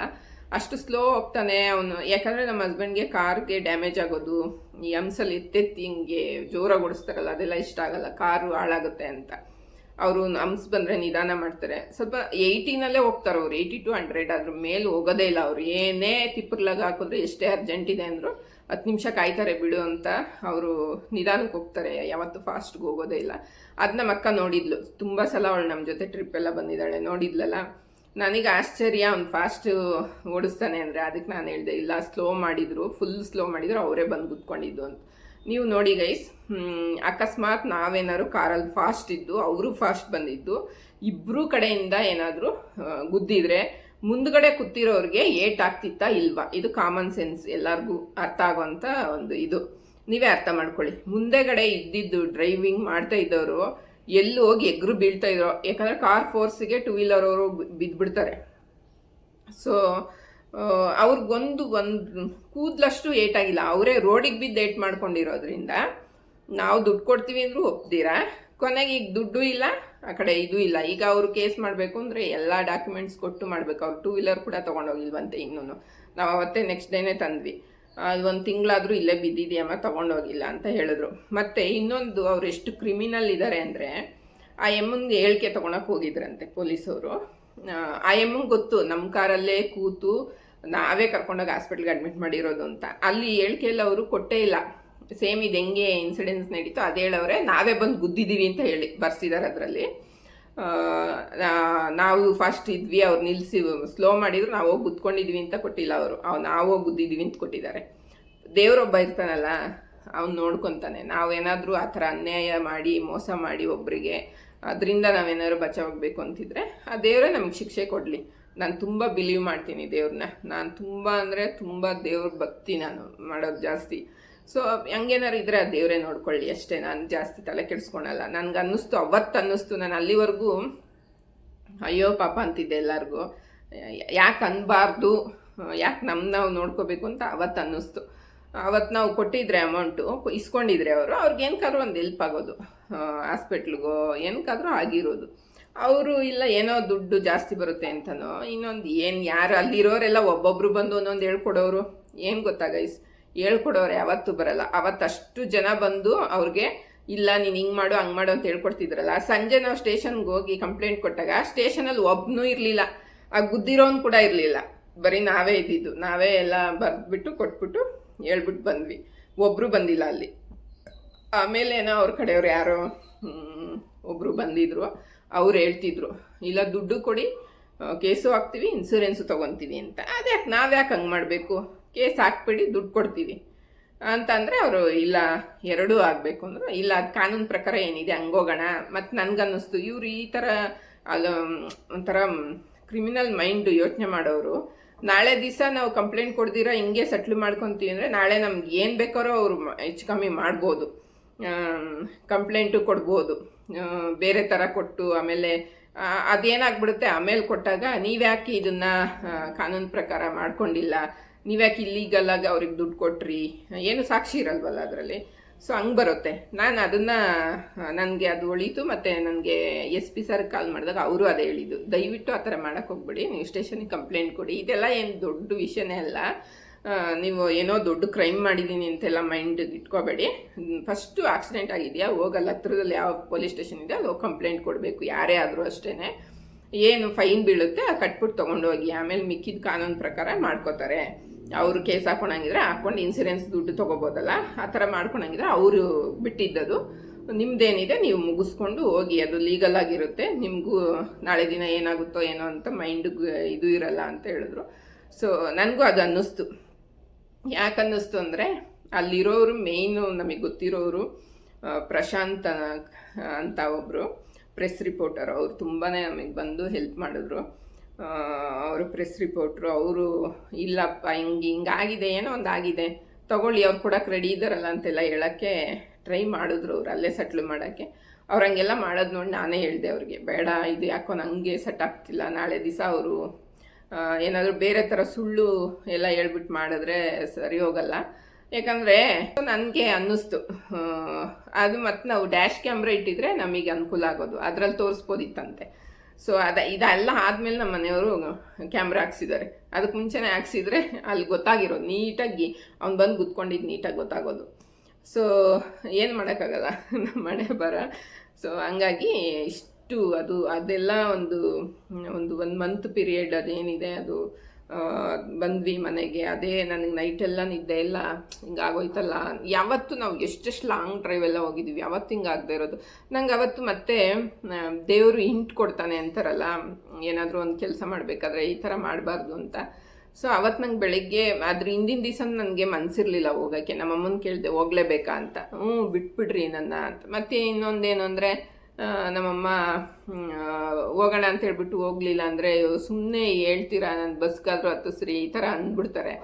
ಅಷ್ಟು ಸ್ಲೋ ಹೋಗ್ತಾನೆ ಅವನು. ಯಾಕಂದರೆ ನಮ್ಮ ಹಸ್ಬೆಂಡ್ಗೆ ಕಾರ್ಗೆ ಡ್ಯಾಮೇಜ್ ಆಗೋದು, ಈ ಅಂಸಲ್ಲಿ ಎತ್ತೆತ್ತಿ ಹಿಂಗೆ ಜೋರಾಗಿ ಓಡಿಸ್ತಾರಲ್ಲ, ಅದೆಲ್ಲ ಇಷ್ಟ ಆಗಲ್ಲ. ಕಾರು ಹಾಳಾಗುತ್ತೆ ಅಂತ. ಅವರು ನಮ್ಸ್ ಬಂದರೆ ನಿಧಾನ ಮಾಡ್ತಾರೆ. ಸ್ವಲ್ಪ ಏಯ್ಟಿನಲ್ಲೇ ಹೋಗ್ತಾರೆ ಅವ್ರು. ಏಯ್ಟಿ ಟು ಹಂಡ್ರೆಡ್ ಅದ್ರ ಮೇಲೆ ಹೋಗೋದೇ ಇಲ್ಲ ಅವ್ರು. ಏನೇ ತಿಪ್ಪರ್ಲಾಗ ಹಾಕಿದ್ರೆ ಎಷ್ಟೇ ಅರ್ಜೆಂಟ್ ಇದೆ ಅಂದ್ರು ಹತ್ತು ನಿಮಿಷ ಕಾಯ್ತಾರೆ ಬಿಡು ಅಂತ ಅವರು ನಿಧಾನಕ್ಕೆ ಹೋಗ್ತಾರೆ. ಯಾವತ್ತು ಫಾಸ್ಟ್ಗೆ ಹೋಗೋದೇ ಇಲ್ಲ. ಅದು ನಮ್ಮ ಅಕ್ಕ ನೋಡಿದ್ಲು. ತುಂಬ ಸಲ ಅವಳು ನಮ್ಮ ಜೊತೆ ಟ್ರಿಪ್ ಎಲ್ಲ ಬಂದಿದ್ದಾಳೆ ನೋಡಿದ್ಲಲ್ಲ. ನನಗೆ ಆಶ್ಚರ್ಯ ಅವ್ನು ಫಾಸ್ಟ್ ಓಡಿಸ್ತಾನೆ ಅಂದರೆ ಅದಕ್ಕೆ ನಾನು ಹೇಳಿದೆ ಇಲ್ಲ ಸ್ಲೋ ಮಾಡಿದ್ರು ಫುಲ್ ಸ್ಲೋ ಮಾಡಿದ್ರು, ಅವರೇ ಬಂದು ಕುತ್ಕೊಂಡಿದ್ದು ಅಂತ. ನೀವು ನೋಡಿ ಗೈಸ್ ಅಕಸ್ಮಾತ್ ನಾವೇನಾದ್ರು ಕಾರಲ್ಲಿ ಫಾಸ್ಟ್ ಇದ್ದು, ಅವರು ಫಾಸ್ಟ್ ಬಂದಿದ್ದು ಇಬ್ಬರೂ ಕಡೆಯಿಂದ ಏನಾದರೂ ಗುದ್ದಿದ್ರೆ, ಮುಂದ್ಗಡೆ ಕೂತಿರೋರಿಗೆ ಏಟ್ ಆಗ್ತಿತ್ತಾ ಇಲ್ವಾ? ಇದು ಕಾಮನ್ ಸೆನ್ಸ್ ಎಲ್ಲರಿಗೂ ಅರ್ಥ ಆಗೋಂಥ ಒಂದು ಇದು. ನೀವೇ ಅರ್ಥ ಮಾಡ್ಕೊಳ್ಳಿ. ಮುಂದೆಗಡೆ ಇದ್ದಿದ್ದು ಡ್ರೈವಿಂಗ್ ಮಾಡ್ತಾ ಇದ್ದವರು ಎಲ್ಲಿ ಹೋಗಿ ಎಗ್ರು ಬೀಳ್ತಾ ಇದ್ರು. ಯಾಕಂದ್ರೆ ಕಾರ್ ಫೋರ್ಸಿಗೆ ಟೂ ವೀಲರ್ ಅವರು ಬಿದ್ಬಿಡ್ತಾರೆ. ಸೊ ಅವ್ರಿಗೊಂದು ಒಂದು ಕೂದಲಷ್ಟು ಏಟಾಗಿಲ್ಲ. ಅವರೇ ರೋಡಿಗೆ ಬಿದ್ದು ಏಟ್ ಮಾಡ್ಕೊಂಡಿರೋದ್ರಿಂದ ನಾವು ದುಡ್ಡು ಕೊಡ್ತೀವಿ ಅಂದ್ರೂ ಒಪ್ತೀರಾ? ಕೊನೆಗೆ ಈಗ ದುಡ್ಡು ಇಲ್ಲ, ಆ ಕಡೆ ಇದು ಇಲ್ಲ. ಈಗ ಅವರು ಕೇಸ್ ಮಾಡಬೇಕು ಅಂದರೆ ಎಲ್ಲ ಡಾಕ್ಯುಮೆಂಟ್ಸ್ ಕೊಟ್ಟು ಮಾಡಬೇಕು. ಅವ್ರು ಟೂ ವೀಲರ್ ಕೂಡ ತೊಗೊಂಡೋಗಿಲ್ವಂತೆ ಇನ್ನೂ ನಾವು ಅವತ್ತೇ ನೆಕ್ಸ್ಟ್ ಡೇನೇ ತಂದ್ವಿ. ಅದು ಒಂದು ತಿಂಗಳಾದರೂ ಇಲ್ಲೇ ಬಿದ್ದಿದೆಯಮ್ಮ, ತೊಗೊಂಡೋಗಿಲ್ಲ ಅಂತ ಹೇಳಿದ್ರು. ಮತ್ತು ಇನ್ನೊಂದು ಅವ್ರು ಎಷ್ಟು ಕ್ರಿಮಿನಲ್ ಇದ್ದಾರೆ ಅಂದರೆ, ಆ ಎಮ್ಮಂಗೆ ಹೇಳಿಕೆ ತೊಗೊಳಕ್ಕೆ ಹೋಗಿದ್ರಂತೆ ಪೊಲೀಸವರು. ಆ ಎಮ್ಮಂಗೆ ಗೊತ್ತು ನಮ್ಮ ಕಾರಲ್ಲೇ ಕೂತು ನಾವೇ ಕರ್ಕೊಂಡೋಗಿ ಹಾಸ್ಪಿಟ್ಲ್ಗೆ ಅಡ್ಮಿಟ್ ಮಾಡಿರೋದು ಅಂತ. ಅಲ್ಲಿ ಹೇಳಿಕೆಯಲ್ಲಿ ಅವರು ಕೊಟ್ಟೇ ಇಲ್ಲ. ಸೇಮ್ ಇದು ಹೆಂಗೆ ಇನ್ಸಿಡೆನ್ಸ್ ನಡೀತೋ ಅದು ಹೇಳವ್ರೆ, ನಾವೇ ಬಂದು ಗುದ್ದಿದ್ದೀವಿ ಅಂತ ಹೇಳಿ ಬರ್ಸಿದ್ದಾರೆ ಅದರಲ್ಲಿ. ನಾವು ಫಸ್ಟ್ ಇದ್ವಿ, ಅವ್ರು ನಿಲ್ಲಿಸಿ ಸ್ಲೋ ಮಾಡಿದ್ರು, ನಾವು ಹೋಗಿ ಗುದ್ಕೊಂಡಿದ್ವಿ ಅಂತ ಕೊಟ್ಟಿಲ್ಲ ಅವರು. ಅವ್, ನಾವು ಹೋಗಿ ಗುದ್ದಿದ್ದೀವಿ ಅಂತ ಕೊಟ್ಟಿದ್ದಾರೆ. ದೇವರೊಬ್ಬ ಇರ್ತಾನಲ್ಲ, ಅವ್ನು ನೋಡ್ಕೊತಾನೆ. ನಾವೇನಾದರೂ ಆ ಥರ ಅನ್ಯಾಯ ಮಾಡಿ, ಮೋಸ ಮಾಡಿ ಒಬ್ಬರಿಗೆ ಅದರಿಂದ ನಾವೇನಾದ್ರು ಬಚಾವಾಗಬೇಕು ಅಂತಿದ್ರೆ ಆ ದೇವರೇ ನಮಗೆ ಶಿಕ್ಷೆ ಕೊಡಲಿ. ನಾನು ತುಂಬ ಬಿಲೀವ್ ಮಾಡ್ತೀನಿ ದೇವ್ರನ್ನ ನಾನು ತುಂಬ ಅಂದರೆ ತುಂಬ ದೇವ್ರ ಭಕ್ತಿ ನಾನು ಮಾಡೋದು ಜಾಸ್ತಿ. ಸೊ ಹಂಗೇನಾರು ಇದ್ರೆ ಆ ದೇವರೇ ನೋಡ್ಕೊಳ್ಳಿ ಅಷ್ಟೇ. ನಾನು ಜಾಸ್ತಿ ತಲೆ ಕೆಡಿಸ್ಕೊಳಲ್ಲ. ನನ್ಗೆ ಅನ್ನಿಸ್ತು, ಅವತ್ತು ಅನ್ನಿಸ್ತು. ನಾನು ಅಲ್ಲಿವರೆಗೂ, ಅಯ್ಯೋ ಪಾಪ ಅಂತಿದ್ದೆ ಎಲ್ಲರಿಗೂ. ಯಾಕೆ ಅನ್ಬಾರ್ದು? ಯಾಕೆ ನಮ್ಮ ನಾವು ನೋಡ್ಕೋಬೇಕು ಅಂತ ಅವತ್ತು ಅನ್ನಿಸ್ತು. ಅವತ್ತು ನಾವು ಕೊಟ್ಟಿದ್ರೆ ಅಮೌಂಟು ಇಸ್ಕೊಂಡಿದ್ರೆ ಅವರು. ಅವ್ರಿಗೇನಕ್ಕಾದ್ರೂ ಒಂದು ಹೆಲ್ಪ್ ಆಗೋದು. ಹಾಸ್ಪಿಟ್ಲಿಗೋ ಏನಕ್ಕಾದ್ರೂ ಆಗಿರೋದು. ಅವರು ಇಲ್ಲ, ಏನೋ ದುಡ್ಡು ಜಾಸ್ತಿ ಬರುತ್ತೆ ಅಂತನೋ, ಇನ್ನೊಂದು ಏನು ಯಾರು ಅಲ್ಲಿರೋರೆಲ್ಲ ಒಬ್ಬೊಬ್ರು ಬಂದು ಒಂದೊಂದು ಹೇಳ್ಕೊಡೋರು? ಏನು ಗೊತ್ತಾ ಗೈಸ್ ಹೇಳ್ಕೊಡೋರು ಯಾವತ್ತೂ ಬರಲ್ಲ. ಅವತ್ತಷ್ಟು ಜನ ಬಂದು ಅವ್ರಿಗೆ, ಇಲ್ಲ, ನೀನು ಹಿಂಗೆ ಮಾಡು, ಹಂಗೆ ಮಾಡು ಅಂತ ಹೇಳ್ಕೊಡ್ತಿದ್ರಲ್ಲ. ಸಂಜೆ ನಾವು ಸ್ಟೇಷನ್ಗೆ ಹೋಗಿ ಕಂಪ್ಲೇಂಟ್ ಕೊಟ್ಟಾಗ ಸ್ಟೇಷನಲ್ಲಿ ಒಬ್ಬನೂ ಇರಲಿಲ್ಲ. ಆ ಗುದ್ದಿರೋನು ಕೂಡ ಇರಲಿಲ್ಲ. ಬರೀ ನಾವೇ ಇದ್ದಿದ್ದು. ನಾವೇ ಎಲ್ಲ ಬರೆದ್ಬಿಟ್ಟು ಕೊಟ್ಬಿಟ್ಟು ಹೇಳ್ಬಿಟ್ಟು ಬಂದ್ವಿ. ಒಬ್ಬರು ಬಂದಿಲ್ಲ ಅಲ್ಲಿ. ಆಮೇಲೆ ಏನೋ ಅವ್ರ ಕಡೆಯವ್ರು ಯಾರೋ ಒಬ್ಬರು ಬಂದಿದ್ರು. ಅವ್ರು ಹೇಳ್ತಿದ್ರು, ಇಲ್ಲ, ದುಡ್ಡು ಕೊಡಿ ಕೇಸು ಹಾಕ್ತೀವಿ ಇನ್ಸೂರೆನ್ಸು ತೊಗೊತೀವಿ ಅಂತ. ಅದ್ಯಾಕೆ ನಾವ್ಯಾಕೆ ಹಂಗೆ ಮಾಡಬೇಕು? ಕೇಸ್ ಹಾಕ್ಬಿಡಿ, ದುಡ್ಡು ಕೊಡ್ತೀವಿ. ಅಂತಂದರೆ ಅವರು, ಇಲ್ಲ, ಎರಡೂ ಆಗಬೇಕು. ಅಂದರು, ಇಲ್ಲ, ಅದು ಕಾನೂನು ಪ್ರಕಾರ ಏನಿದೆ ಹಂಗೋಗೋಣ ಮತ್ತು ನನಗನ್ನಿಸ್ತು, ಇವರು ಈ ಥರ ಅಲ್ಲ ಒಂಥರ ಕ್ರಿಮಿನಲ್ ಮೈಂಡ್ ಯೋಚನೆ ಮಾಡೋರು ನಾಳೆ ದಿವಸ ನಾವು ಕಂಪ್ಲೇಂಟ್ ಕೊಡ್ದಿರ, ಹಿಂಗೆ ಸೆಟ್ಲ್ ಮಾಡ್ಕೊತೀವಿ ಅಂದರೆ, ನಾಳೆ ನಮ್ಗೆ ಏನು ಬೇಕಾರೋ ಅವರು ಹೆಚ್ಚು ಕಮ್ಮಿ ಮಾಡ್ಬೋದು. ಕಂಪ್ಲೇಂಟು ಕೊಡ್ಬೋದು. ಬೇರೆ ಥರ ಕೊಟ್ಟು ಆಮೇಲೆ ಅದೇನಾಗ್ಬಿಡುತ್ತೆ? ಆಮೇಲೆ ಕೊಟ್ಟಾಗ ನೀವ್ಯಾಕೆ ಇದನ್ನ ಕಾನೂನು ಪ್ರಕಾರ ಮಾಡ್ಕೊಂಡಿಲ್ಲ? ನೀವ್ಯಾಕೆ ಇಲ್ಲೀಗಲ್ ಆಗಿ ಅವ್ರಿಗೆ ದುಡ್ಡು ಕೊಟ್ರಿ? ಏನು ಸಾಕ್ಷಿ ಇರಲ್ವಲ್ಲ ಅದರಲ್ಲಿ? ಸೊ ಹಂಗೆ ಬರುತ್ತೆ. ನಾನು ಅದನ್ನು ನನಗೆ ಅದು ಒಳೀತು ಮತ್ತು ನನಗೆ ಎಸ್ ಪಿ ಸರ್ ಕಾಲ್ ಮಾಡಿದಾಗ ಅವರು ಅದೇ ಹೇಳಿದ್ದು. ದಯವಿಟ್ಟು ಆ ಥರ ಮಾಡೋಕ್ಕೆ ಹೋಗ್ಬಿಡಿ. ನೀವು ಸ್ಟೇಷನಿಗೆ ಕಂಪ್ಲೇಂಟ್ ಕೊಡಿ. ಇದೆಲ್ಲ ಏನು ದೊಡ್ಡ ವಿಷಯನೇ ಅಲ್ಲ. ನೀವು ಏನೋ ದೊಡ್ಡ ಕ್ರೈಮ್ ಮಾಡಿದ್ದೀನಿ ಅಂತೆಲ್ಲ ಮೈಂಡ್ ಇಟ್ಕೋಬೇಡಿ. ಫಸ್ಟು ಆಕ್ಸಿಡೆಂಟ್ ಆಗಿದೆಯಾ? ಹೋಗಲ್ಲ. ಹತ್ರದಲ್ಲಿ ಯಾವ ಪೊಲೀಸ್ ಸ್ಟೇಷನ್ ಇದೆ ಅಲ್ಲಿ ಹೋಗಿ ಕಂಪ್ಲೇಂಟ್ ಕೊಡಬೇಕು. ಯಾರೇ ಆದರೂ ಅಷ್ಟೇ ಏನು ಫೈನ್ ಬೀಳುತ್ತೆ, ಕಟ್ಬಿಟ್ಟು ತೊಗೊಂಡೋಗಿ. ಆಮೇಲೆ ಮಿಕ್ಕಿದ ಕಾನೂನು ಪ್ರಕಾರ ಮಾಡ್ಕೋತಾರೆ. ಅವರು ಕೇಸ್ ಹಾಕೊಂಡಂಗಿದ್ರೆ ಹಾಕೊಂಡು ಇನ್ಸೂರೆನ್ಸ್ ದುಡ್ಡು ತೊಗೋಬೋದಲ್ಲ? ಆ ಥರ ಮಾಡ್ಕೊಳಂಗಿದ್ರೆ ಅವರು ಬಿಟ್ಟಿದ್ದದು. ನಿಮ್ದೇನಿದೆ, ನೀವು ಮುಗಿಸ್ಕೊಂಡು ಹೋಗಿ. ಅದು ಲೀಗಲ್ ಆಗಿರುತ್ತೆ. ನಿಮಗೂ ನಾಳೆ ದಿನ ಏನಾಗುತ್ತೋ ಏನೋ ಅಂತ ಮೈಂಡ್ ಇದು ಇರಲ್ಲ ಅಂತ ಹೇಳಿದ್ರು. ಸೊ ನನಗೂ ಅದು ಅನ್ನಿಸ್ತು. ಯಾಕೆ ಅನ್ನಿಸ್ತು ಅಂದರೆ ಅಲ್ಲಿರೋರು ಮೇಯ್ನು ನಮಗೆ ಗೊತ್ತಿರೋರು ಪ್ರಶಾಂತ್ ಅಂತ ಒಬ್ಬರು ಪ್ರೆಸ್ ರಿಪೋರ್ಟರ್ ಅವರು ತುಂಬಾ ನಮಗೆ ಬಂದು ಹೆಲ್ಪ್ ಮಾಡಿದ್ರು. ಅವರು ಪ್ರೆಸ್ ರಿಪೋರ್ಟ್ರು ಅವರು ಇಲ್ಲಪ್ಪ, ಹಿಂಗೆ ಹಿಂಗಾಗಿದೆ ಏನೋ ಒಂದು ಆಗಿದೆ, ತಗೊಳ್ಳಿ, ಅವ್ರು ಕೂಡ ರೆಡಿ ಇದ್ದಾರಲ್ಲ ಅಂತೆಲ್ಲ ಹೇಳೋಕ್ಕೆ ಟ್ರೈ ಮಾಡಿದ್ರು ಅವ್ರು, ಅಲ್ಲೇ ಸೆಟ್ಲ್ ಮಾಡೋಕ್ಕೆ. ಅವ್ರು ಹಂಗೆಲ್ಲ ಮಾಡೋದು ನೋಡಿ ನಾನೇ ಹೇಳಿದೆ ಅವ್ರಿಗೆ, ಬೇಡ, ಇದು ಯಾಕೋ ನನಗೆ ಸೆಟ್ ಆಗ್ತಿಲ್ಲ, ನಾಳೆ ದಿವಸ ಅವರು ಏನಾದರೂ ಬೇರೆ ಥರ ಸುಳ್ಳು ಎಲ್ಲ ಹೇಳ್ಬಿಟ್ಟು ಮಾಡಿದ್ರೆ ಸರಿ ಹೋಗಲ್ಲ. ಯಾಕಂದರೆ ನನಗೆ ಅನ್ನಿಸ್ತು. ಅದು ಮತ್ತು ನಾವು ಡ್ಯಾಶ್ ಕ್ಯಾಮ್ರಾ ಇಟ್ಟಿದ್ರೆ ನಮಗೆ ಅನುಕೂಲ ಆಗೋದು. ಅದರಲ್ಲಿ ತೋರಿಸ್ಬೋದಿತ್ತಂತೆ. ಸೊ ಅದ, ಇದೆಲ್ಲ ಆದಮೇಲೆ ನಮ್ಮ ಮನೆಯವರು ಕ್ಯಾಮ್ರಾ ಹಾಕ್ಸಿದ್ದಾರೆ. ಅದಕ್ಕೆ ಮುಂಚೆನೇ ಹಾಕ್ಸಿದ್ರೆ ಅಲ್ಲಿ ಗೊತ್ತಾಗಿರೋದು. ನೀಟಾಗಿ ಅವ್ನು ಬಂದು ಕುತ್ಕೊಂಡಿದ್ದು ನೀಟಾಗಿ ಗೊತ್ತಾಗೋದು. ಸೊ ಏನು ಮಾಡೋಕ್ಕಾಗಲ್ಲ? ನಮ್ಮ ಮನೆ ಬರ. ಸೊ ಹಂಗಾಗಿ ಇಷ್ಟು ಅದು ಅದೆಲ್ಲ ಒಂದು ಒಂದು ಒಂದು ಮಂತ್ ಪೀರಿಯಡ್ ಅದೇನಿದೆ, ಅದು ಬಂದ್ವಿ ಮನೆಗೆ. ಅದೇ ನನಗೆ ನೈಟೆಲ್ಲ ನಿದ್ದೆ ಇಲ್ಲ ಹಿಂಗಾಗೋಯ್ತಲ್ಲ ಯಾವತ್ತು ನಾವು ಎಷ್ಟೆಷ್ಟು ಲಾಂಗ್ ಡ್ರೈವ್ ಎಲ್ಲ ಹೋಗಿದ್ವಿ, ಯಾವತ್ತು ಹಿಂಗೆ ಆಗದೆ ಇರೋದು. ನಂಗೆ ಅವತ್ತು ಮತ್ತೆ ದೇವರು ಹಿಂಟ್ ಕೊಡ್ತಾನೆ ಅಂತಾರಲ್ಲ, ಏನಾದರೂ ಒಂದು ಕೆಲಸ ಮಾಡಬೇಕಾದ್ರೆ ಈ ಥರ ಮಾಡಬಾರ್ದು ಅಂತ. ಸೊ ಅವತ್ತು ನಂಗೆ ಬೆಳಿಗ್ಗೆ ಅದ್ರ ಹಿಂದಿನ ದಿವಸ ನನಗೆ ಮನಸ್ಸಿರಲಿಲ್ಲ ಹೋಗೋಕ್ಕೆ. ನಮ್ಮ ಅಮ್ಮನ ಕೇಳಿದೆ, ಹೋಗ್ಲೇಬೇಕಾ ಅಂತ. ಹ್ಞೂ, ಬಿಟ್ಬಿಡ್ರಿ ನನ್ನ ಅಂತ. ಮತ್ತೆ ಇನ್ನೊಂದೇನು ಅಂದರೆ ನಮ್ಮಮ್ಮ ಹೋಗೋಣ ಅಂತ ಹೇಳ್ಬಿಟ್ಟು ಹೋಗಲಿಲ್ಲ ಅಂದರೆ ಸುಮ್ಮನೆ ಹೇಳ್ತೀರಾ ನನ್ನ ಬಸ್ಗಾದ್ರೂ ಸರಿ ಈ ಥರ ಅಂದ್ಬಿಡ್ತಾರೆ.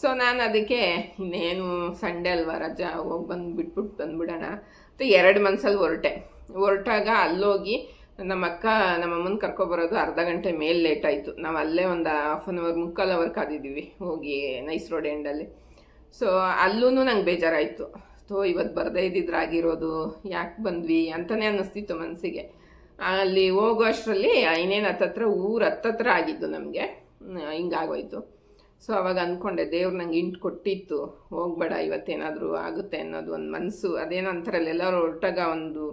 ಸೊ ನಾನು ಅದಕ್ಕೆ ಇನ್ನೇನು ಸಂಡೇ ಅಲ್ವಾ ರಜಾ, ಹೋಗಿ ಬಂದು ಬಿಟ್ಬಿಟ್ಟು ಬಂದ್ಬಿಡೋಣ ಮತ್ತು ಎರಡು ಮನ್ಸಲ್ಲಿ ಹೊರಟೆ. ಹೊರಟಾಗ ಅಲ್ಲೋಗಿ ನಮ್ಮ ಅಕ್ಕ ನಮ್ಮ ಅಮ್ಮನ ಕರ್ಕೊಬರೋದು ಅರ್ಧ ಗಂಟೆ ಮೇಲೆ ಲೇಟ್ ಆಯಿತು. ನಾವು ಅಲ್ಲೇ ಒಂದು ಹಾಫ್ ಆನ್ ಅವರ್ ಮುಕ್ಕಾಲ್ ಅವರ್ ಕಾದಿದ್ದೀವಿ ಹೋಗಿ ನೈಸ್ ರೋಡ್ ಎಂಡಲ್ಲಿ. ಸೊ ಅಲ್ಲೂ ನಂಗೆ ಬೇಜಾರಾಯಿತು. ಸೊ ಇವತ್ತು ಬರದೇ ಇದ್ದಿದ್ರಾಗಿರೋದು, ಯಾಕೆ ಬಂದ್ವಿ ಅಂತಲೇ ಅನ್ನಿಸ್ತಿತ್ತು ಮನಸ್ಸಿಗೆ ಅಲ್ಲಿ ಹೋಗೋ ಅಷ್ಟರಲ್ಲಿ ಇನ್ನೇನು ಹತ್ತತ್ರ, ಊರು ಹತ್ತತ್ರ ಆಗಿದ್ದು ನಮಗೆ. ಹಿಂಗಾಗೋಯ್ತು. ಸೊ ಅವಾಗ ಅಂದ್ಕೊಂಡೆ ದೇವ್ರು ನಂಗೆ ಇಂಟು ಕೊಟ್ಟಿತ್ತು. ಹೋಗ್ಬೇಡ, ಇವತ್ತೇನಾದರೂ ಆಗುತ್ತೆ ಅನ್ನೋದು ಒಂದು ಮನಸ್ಸು ಅದೇನೋ ಅಂತಾರಲ್ಲ ಎಲ್ಲರೂ ಹೊರಟಾಗ ಒಂದು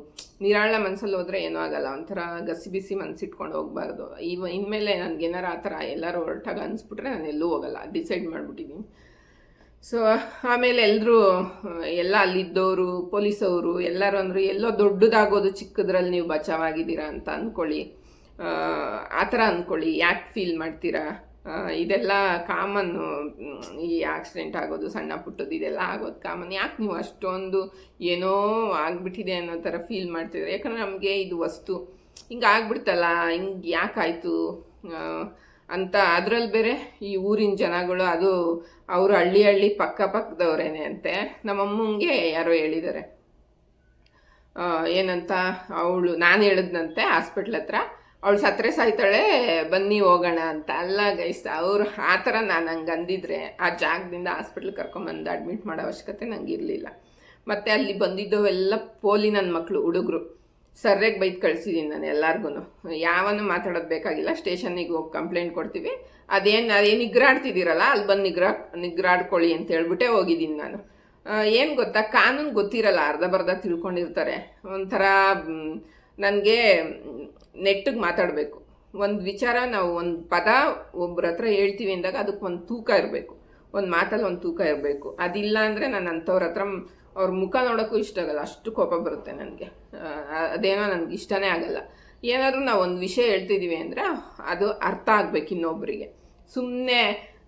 ನಿರಾಳ ಮನಸ್ಸಲ್ಲಿ ಹೋದರೆ ಏನೂ ಆಗಲ್ಲ. ಒಂಥರ ಗಸಿ ಬಿಸಿ ಮನಸ್ಸಿಟ್ಕೊಂಡು ಹೋಗ್ಬಾರ್ದು. ಇವ ಇನ್ಮೇಲೆ ನನಗೇನಾರು ಆ ಥರ ಎಲ್ಲರೂ ಹೊರಟಾಗ ಅನಿಸ್ಬಿಟ್ರೆ ನಾನು ಎಲ್ಲೂ ಹೋಗಲ್ಲ. ಡಿಸೈಡ್ ಮಾಡಿಬಿಟ್ಟಿದ್ದೀನಿ ಸೊ ಆಮೇಲೆ ಎಲ್ಲರೂ ಎಲ್ಲ ಅಲ್ಲಿದ್ದವರು ಪೊಲೀಸವರು ಎಲ್ಲರೂ ಅಂದರು ಎಲ್ಲೋ ದೊಡ್ಡದಾಗೋದು ಚಿಕ್ಕದ್ರಲ್ಲಿ ನೀವು ಬಚಾವಾಗಿದ್ದೀರಾ ಅಂತ ಅಂದ್ಕೊಳ್ಳಿ. ಆ, ಥರ ಅಂದ್ಕೊಳ್ಳಿ. ಯಾಕೆ ಫೀಲ್ ಮಾಡ್ತೀರಾ? ಇದೆಲ್ಲ ಕಾಮನ್ನು ಈ ಆಕ್ಸಿಡೆಂಟ್ ಆಗೋದು ಸಣ್ಣ ಪುಟ್ಟದ್ದು ಇದೆಲ್ಲ ಆಗೋದು ಕಾಮನ್ ಯಾಕೆ ನೀವು ಅಷ್ಟೊಂದು ಏನೋ ಆಗಿಬಿಟ್ಟಿದೆ ಅನ್ನೋ ಥರ ಫೀಲ್ ಮಾಡ್ತಿದ್ರೆ ಯಾಕಂದರೆ ನಮಗೆ ಇದು ವಸ್ತು. ಹಿಂಗೆ ಆಗ್ಬಿಡ್ತಲ್ಲ ಹಿಂಗೆ ಯಾಕಾಯಿತು ಅಂತ ಅದ್ರಲ್ಲಿ ಬೇರೆ ಈ ಊರಿನ ಜನಗಳು ಅದು ಅವರು ಹಳ್ಳಿ ಹಳ್ಳಿ ಪಕ್ಕ ಪಕ್ಕದವ್ರೇನೆ ಅಂತೆ. ನಮ್ಮಮ್ಮಂಗೆ ಯಾರೋ ಹೇಳಿದ್ದಾರೆ ಏನಂತ ಅವಳು ನಾನು ಹೇಳಿದ್ನಂತೆ ಹಾಸ್ಪಿಟ್ಲ್ ಹತ್ರ. ಅವಳು ಸತ್ರೆ ಸಾಯ್ತಾಳೆ, ಬನ್ನಿ ಹೋಗೋಣ ಅಂತ. ಅಲ್ಲ ಗೈಸ್, ಅವ್ರು ಆ ಥರ ನಾನು ಹಂಗೆ ಅಂದಿದ್ರೆ ಆ ಜಾಗದಿಂದ ಹಾಸ್ಪಿಟ್ಲ್ ಕರ್ಕೊಂಬಂದು ಅಡ್ಮಿಟ್ ಮಾಡೋ ಅವಶ್ಯಕತೆ ನಂಗೆ ಇರಲಿಲ್ಲ. ಮತ್ತು ಅಲ್ಲಿ ಬಂದಿದ್ದವೆಲ್ಲ ಪೋಲಿ ನನ್ನ ಮಕ್ಕಳು ಹುಡುಗರು. ಸರ್ರೆಗೆ ಬೈದು ಕಳಿಸಿದ್ದೀನಿ ನಾನು ಎಲ್ಲರಿಗೂ ಯಾವನು ಮಾತಾಡೋದು ಬೇಕಾಗಿಲ್ಲ, ಸ್ಟೇಷನ್ನಿಗೆ ಹೋಗಿ ಕಂಪ್ಲೇಂಟ್ ಕೊಡ್ತೀವಿ. ಅದೇನು ಅದೇನು ನಿಗ್ರಾಡ್ತಿದ್ದೀರಲ್ಲ, ಅಲ್ಲಿ ಬಂದು ನಿಗ್ರಾ, ನಿಗ್ರಾಡ್ಕೊಳ್ಳಿ ಅಂತ ಹೇಳ್ಬಿಟ್ಟೆ ಹೋಗಿದ್ದೀನಿ ನಾನು. ಏನು ಗೊತ್ತಾ, ಕಾನೂನು ಗೊತ್ತಿರಲ್ಲ, ಅರ್ಧ ಬರ್ಧ ತಿಳ್ಕೊಂಡಿರ್ತಾರೆ. ಒಂಥರ ನನಗೆ ನೆಟ್ಟಿಗೆ ಮಾತಾಡಬೇಕು. ಒಂದು ವಿಚಾರ ನಾವು ಒಂದು ಪದ ಒಬ್ಬರ ಹತ್ರ ಹೇಳ್ತೀವಿ ಅಂದಾಗ ಅದಕ್ಕೆ ಒಂದು ತೂಕ ಇರಬೇಕು. ಒಂದು ಮಾತಲ್ಲಿ ಒಂದು ತೂಕ ಇರಬೇಕು. ಅದಿಲ್ಲ ಅಂದರೆ ನಾನು ಅಂಥವ್ರ ಹತ್ರ ಅವ್ರ ಮುಖ ನೋಡೋಕ್ಕೂ ಇಷ್ಟ ಆಗಲ್ಲ. ಅಷ್ಟು ಕೋಪ ಬರುತ್ತೆ ನನಗೆ. ಅದೇನೋ ನನಗೆ ಇಷ್ಟನೇ ಆಗಲ್ಲ. ಏನಾದರೂ ನಾವು ಒಂದು ವಿಷಯ ಹೇಳ್ತಿದ್ದೀವಿ ಅಂದರೆ ಅದು ಅರ್ಥ ಆಗ್ಬೇಕು ಇನ್ನೊಬ್ಬರಿಗೆ ಸುಮ್ಮನೆ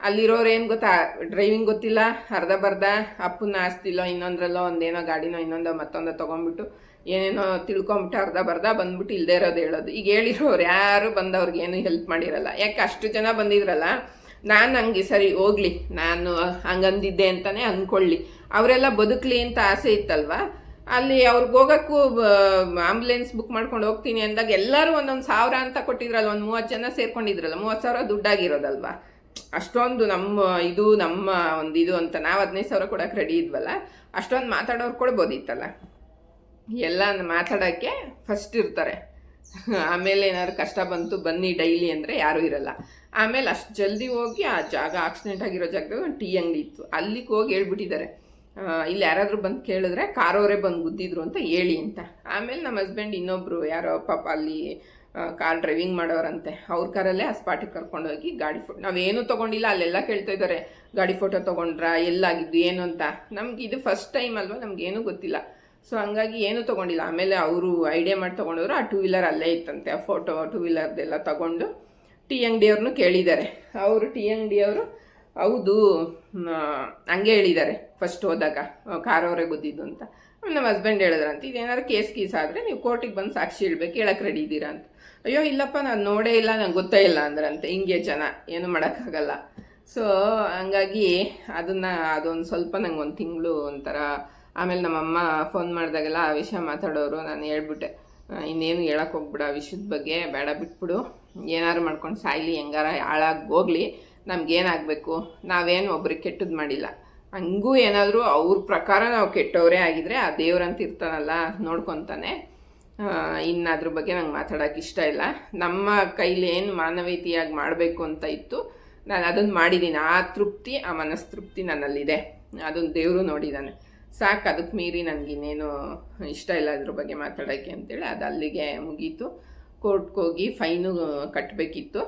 ಅಲ್ಲಿರೋರು ಏನು ಗೊತ್ತಾ? ಡ್ರೈವಿಂಗ್ ಗೊತ್ತಿಲ್ಲ, ಅರ್ಧ ಬರ್ಧ ಅಪ್ಪನ ಆಸ್ತಿಲೋ ಇನ್ನೊಂದ್ರಲ್ಲೋ ಒಂದೇನೋ ಗಾಡಿನೋ ಇನ್ನೊಂದೋ ಮತ್ತೊಂದೋ ತೊಗೊಂಡ್ಬಿಟ್ಟು ಏನೇನೋ ತಿಳ್ಕೊಂಬಿಟ್ಟು ಅರ್ಧ ಬರ್ಧ ಬಂದ್ಬಿಟ್ಟು ಇಲ್ಲದೆ ಇರೋದು ಹೇಳೋದು. ಈಗ ಹೇಳಿರೋರು ಯಾರು ಬಂದವ್ರಿಗೆ ಏನು ಹೆಲ್ಪ್ ಮಾಡಿರಲ್ಲ. ಯಾಕೆ ಅಷ್ಟು ಜನ ಬಂದಿದ್ರಲ್ಲ? ನಾನು ಹಂಗೆ ಸರಿ ಹೋಗ್ಲಿ, ನಾನು ಹಂಗಂದಿದ್ದೆ ಅಂತಲೇ ಅಂದ್ಕೊಳ್ಳಿ ಅವರೆಲ್ಲ ಬದುಕಲಿ ಅಂತ ಆಸೆ ಇತ್ತಲ್ವಾ? ಅಲ್ಲಿ ಅವ್ರಿಗೆ ಹೋಗೋಕ್ಕೂ ಆಂಬುಲೆನ್ಸ್ ಬುಕ್ ಮಾಡ್ಕೊಂಡು ಹೋಗ್ತೀನಿ ಅಂದಾಗ ಎಲ್ಲರೂ ಒಂದೊಂದು ಸಾವಿರ ಅಂತ ಕೊಟ್ಟಿದ್ರಲ್ಲ ಒಂದು ಮೂವತ್ತು ಜನ ಸೇರ್ಕೊಂಡಿದ್ರಲ್ಲ ಮೂವತ್ತು ಸಾವಿರ ದುಡ್ಡಾಗಿರೋದಲ್ವಾ ಅಷ್ಟೊಂದು ನಮ್ಮ ಇದು, ನಮ್ಮ ಒಂದು ಇದು ಅಂತ ನಾವು ಹದಿನೈದು ಸಾವಿರ ಕೊಡೋಕೆ ರೆಡಿ ಇದ್ವಲ್ಲ, ಅಷ್ಟೊಂದು ಮಾತಾಡೋರು ಕೊಡ್ಬೋದಿತ್ತಲ್ಲ? ಎಲ್ಲ ಮಾತಾಡೋಕ್ಕೆ ಫಸ್ಟ್ ಇರ್ತಾರೆ. ಆಮೇಲೆ ಏನಾದ್ರು ಕಷ್ಟ ಬಂತು, ಬನ್ನಿ ಡೈಲಿ ಅಂದರೆ ಯಾರೂ ಇರಲ್ಲ. ಆಮೇಲೆ ಅಷ್ಟು ಜಲ್ದಿ ಹೋಗಿ ಆ ಜಾಗ ಆಕ್ಸಿಡೆಂಟ್ ಆಗಿರೋ ಜಾಗದಲ್ಲಿ ಒಂದು ಟೀ ಅಂಗಡಿ ಇತ್ತು. ಅಲ್ಲಿಗೆ ಹೋಗಿ ಹೇಳ್ಬಿಟ್ಟಿದ್ದಾರೆ. ಇಲ್ಲಿ ಯಾರಾದರೂ ಬಂದು ಕೇಳಿದ್ರೆ ಕಾರವರೇ ಬಂದು ಗುದ್ದಿದ್ರು ಅಂತ ಹೇಳಿ ಅಂತ. ಆಮೇಲೆ ನಮ್ಮ ಹಸ್ಬೆಂಡ್ ಇನ್ನೊಬ್ಬರು ಯಾರೋ ಪಾಪ ಅಲ್ಲಿ ಕಾರ್ ಡ್ರೈವಿಂಗ್ ಮಾಡೋರಂತೆ. ಅವ್ರ ಕಾರಲ್ಲೇ ಆ ಸ್ಪಾಟಿಗೆ ಕರ್ಕೊಂಡೋಗಿ ಗಾಡಿ ಫೋಟೋ ನಾವೇನು ತೊಗೊಂಡಿಲ್ಲ, ಅಲ್ಲೆಲ್ಲ ಕೇಳ್ತಾ ಇದ್ದಾರೆ, ಗಾಡಿ ಫೋಟೋ ತೊಗೊಂಡ್ರಾ, ಎಲ್ಲಾಗಿದ್ದು ಏನು ಅಂತ. ನಮ್ಗೆ ಇದು ಫಸ್ಟ್ ಟೈಮ್ ಅಲ್ವಾ ನಮ್ಗೇನು ಗೊತ್ತಿಲ್ಲ. ಸೊ ಹಂಗಾಗಿ ಏನು ತೊಗೊಂಡಿಲ್ಲ. ಆಮೇಲೆ ಅವರು ಐಡಿಯಾ ಮಾಡಿ ತೊಗೊಂಡವರು ಆ ಟೂ ವೀಲರ್ ಅಲ್ಲೇ ಇತ್ತಂತೆ, ಆ ಫೋಟೋ ಟೂ ವೀಲರ್ದೆಲ್ಲ ತೊಗೊಂಡು ಟಿ ಅಂಗಡಿಯವ್ರನ್ನೂ ಕೇಳಿದ್ದಾರೆ. ಅವರು ಟಿ ಅಂಗಡಿಯವರು ಹೌದು ಹಂಗೆ ಹೇಳಿದ್ದಾರೆ. ಫಸ್ಟ್ ಹೋದಾಗ ಕಾರವರೇ ಗೊತ್ತಿದ್ದು ಅಂತ. ನಮ್ಮ ಹಸ್ಬೆಂಡ್ ಹೇಳಿದ್ರಂತ ಇದೇನಾದ್ರು ಕೇಸ್ ಕೀಸ್ ಆದರೆ ನೀವು ಕೋರ್ಟಿಗೆ ಬಂದು ಸಾಕ್ಷಿ ಹೇಳ್ಬೇಕು ಹೇಳಕ್ಕೆ ರೆಡಿ ಇದ್ದೀರಾ ಅಂತ. ಅಯ್ಯೋ, ಇಲ್ಲಪ್ಪ, ನಾನು ನೋಡೇ ಇಲ್ಲ, ನಂಗೆ ಗೊತ್ತೇ ಇಲ್ಲ ಅಂದ್ರಂತೆ. ಹಿಂಗೆ ಜನ, ಏನು ಮಾಡೋಕ್ಕಾಗಲ್ಲ. ಸೊ ಹಂಗಾಗಿ ಅದನ್ನು, ಅದೊಂದು ಸ್ವಲ್ಪ ನಂಗೆ ಒಂದು ತಿಂಗಳು ಒಂಥರ, ಆಮೇಲೆ ನಮ್ಮಮ್ಮ ಫೋನ್ ಮಾಡಿದಾಗೆಲ್ಲ ಆ ವಿಷಯ ಮಾತಾಡೋರು ನಾನು ಹೇಳ್ಬಿಟ್ಟೆ. ಇನ್ನೇನು ಹೇಳಕ್ಕೆ ಹೋಗ್ಬಿಡ ಆ ವಿಷಯದ ಬಗ್ಗೆ, ಬೇಡ ಬಿಟ್ಬಿಡು. ಏನಾರು ಮಾಡ್ಕೊಂಡು ಸಾಯ್ಲಿ, ಹೆಂಗಾರ ಹಾಳಾಗಿ ಹೋಗ್ಲಿ. ನಮ್ಗೇನಾಗಬೇಕು? ನಾವೇನು ಒಬ್ರಿಗೆ ಕೆಟ್ಟದ್ದು ಮಾಡಿಲ್ಲ. ಹಂಗೂ ಏನಾದರೂ ಅವ್ರ ಪ್ರಕಾರ ನಾವು ಕೆಟ್ಟವರೇ ಆಗಿದ್ರೆ ಆ ದೇವ್ರಂತ ಇರ್ತಾನಲ್ಲ ನೋಡ್ಕೊತಾನೆ. ಇನ್ನು ಅದ್ರ ಬಗ್ಗೆ ನಂಗೆ ಮಾತಾಡೋಕೆ ಇಷ್ಟ ಇಲ್ಲ. ನಮ್ಮ ಕೈಲಿ ಏನು ಮಾನವೀಯತೆಯಾಗಿ ಮಾಡಬೇಕು ಅಂತ ಇತ್ತು, ನಾನು ಅದನ್ನು ಮಾಡಿದ್ದೀನಿ ಆ ತೃಪ್ತಿ, ಆ ಮನಸ್ತೃಪ್ತಿ ನನ್ನಲ್ಲಿದೆ. ಅದನ್ನು ದೇವರು ನೋಡಿದ್ದಾನೆ ಸಾಕು ಅದಕ್ಕೆ ಮೀರಿ ನನಗಿನ್ನೇನು ಇಷ್ಟ ಇಲ್ಲ ಅದ್ರ ಬಗ್ಗೆ ಮಾತಾಡೋಕ್ಕೆ ಅಂತೇಳಿ ಅದು ಅಲ್ಲಿಗೆ ಮುಗೀತು. ಕೋರ್ಟ್ಗೆ ಹೋಗಿ ಫೈನು ಕಟ್ಟಬೇಕಿತ್ತು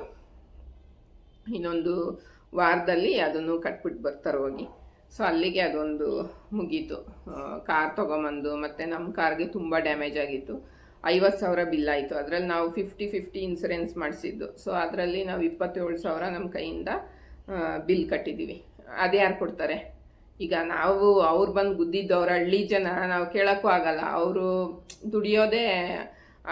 ಇನ್ನೊಂದು ವಾರದಲ್ಲಿ ಅದನ್ನು ಕಟ್ಬಿಟ್ಟು ಬರ್ತಾರೆ ಹೋಗಿ. ಸೊ ಅಲ್ಲಿಗೆ ಅದೊಂದು ಮುಗೀತು. ಕಾರ್ ತೊಗೊಂಬಂದು, ಮತ್ತು ನಮ್ಮ ಕಾರ್ಗೆ ತುಂಬ ಡ್ಯಾಮೇಜ್ ಆಗಿತ್ತು. ಐವತ್ತು ಸಾವಿರ ಬಿಲ್ ಆಯಿತು. ಅದರಲ್ಲಿ ನಾವು ಫಿಫ್ಟಿ ಫಿಫ್ಟಿ ಇನ್ಸೂರೆನ್ಸ್ ಮಾಡಿಸಿದ್ದು. ಸೊ ಅದರಲ್ಲಿ ನಾವು ಇಪ್ಪತ್ತೇಳು ಸಾವಿರ ನಮ್ಮ ಕೈಯಿಂದ ಬಿಲ್ ಕಟ್ಟಿದ್ದೀವಿ. ಅದು ಯಾರು ಕೊಡ್ತಾರೆ? ಈಗ ನಾವು, ಅವ್ರು ಬಂದು ಗುದ್ದಿದ್ದವ್ರ, ಹಳ್ಳಿ ಜನ, ನಾವು ಕೇಳೋಕ್ಕೂ ಆಗಲ್ಲ. ಅವರು ದುಡಿಯೋದೇ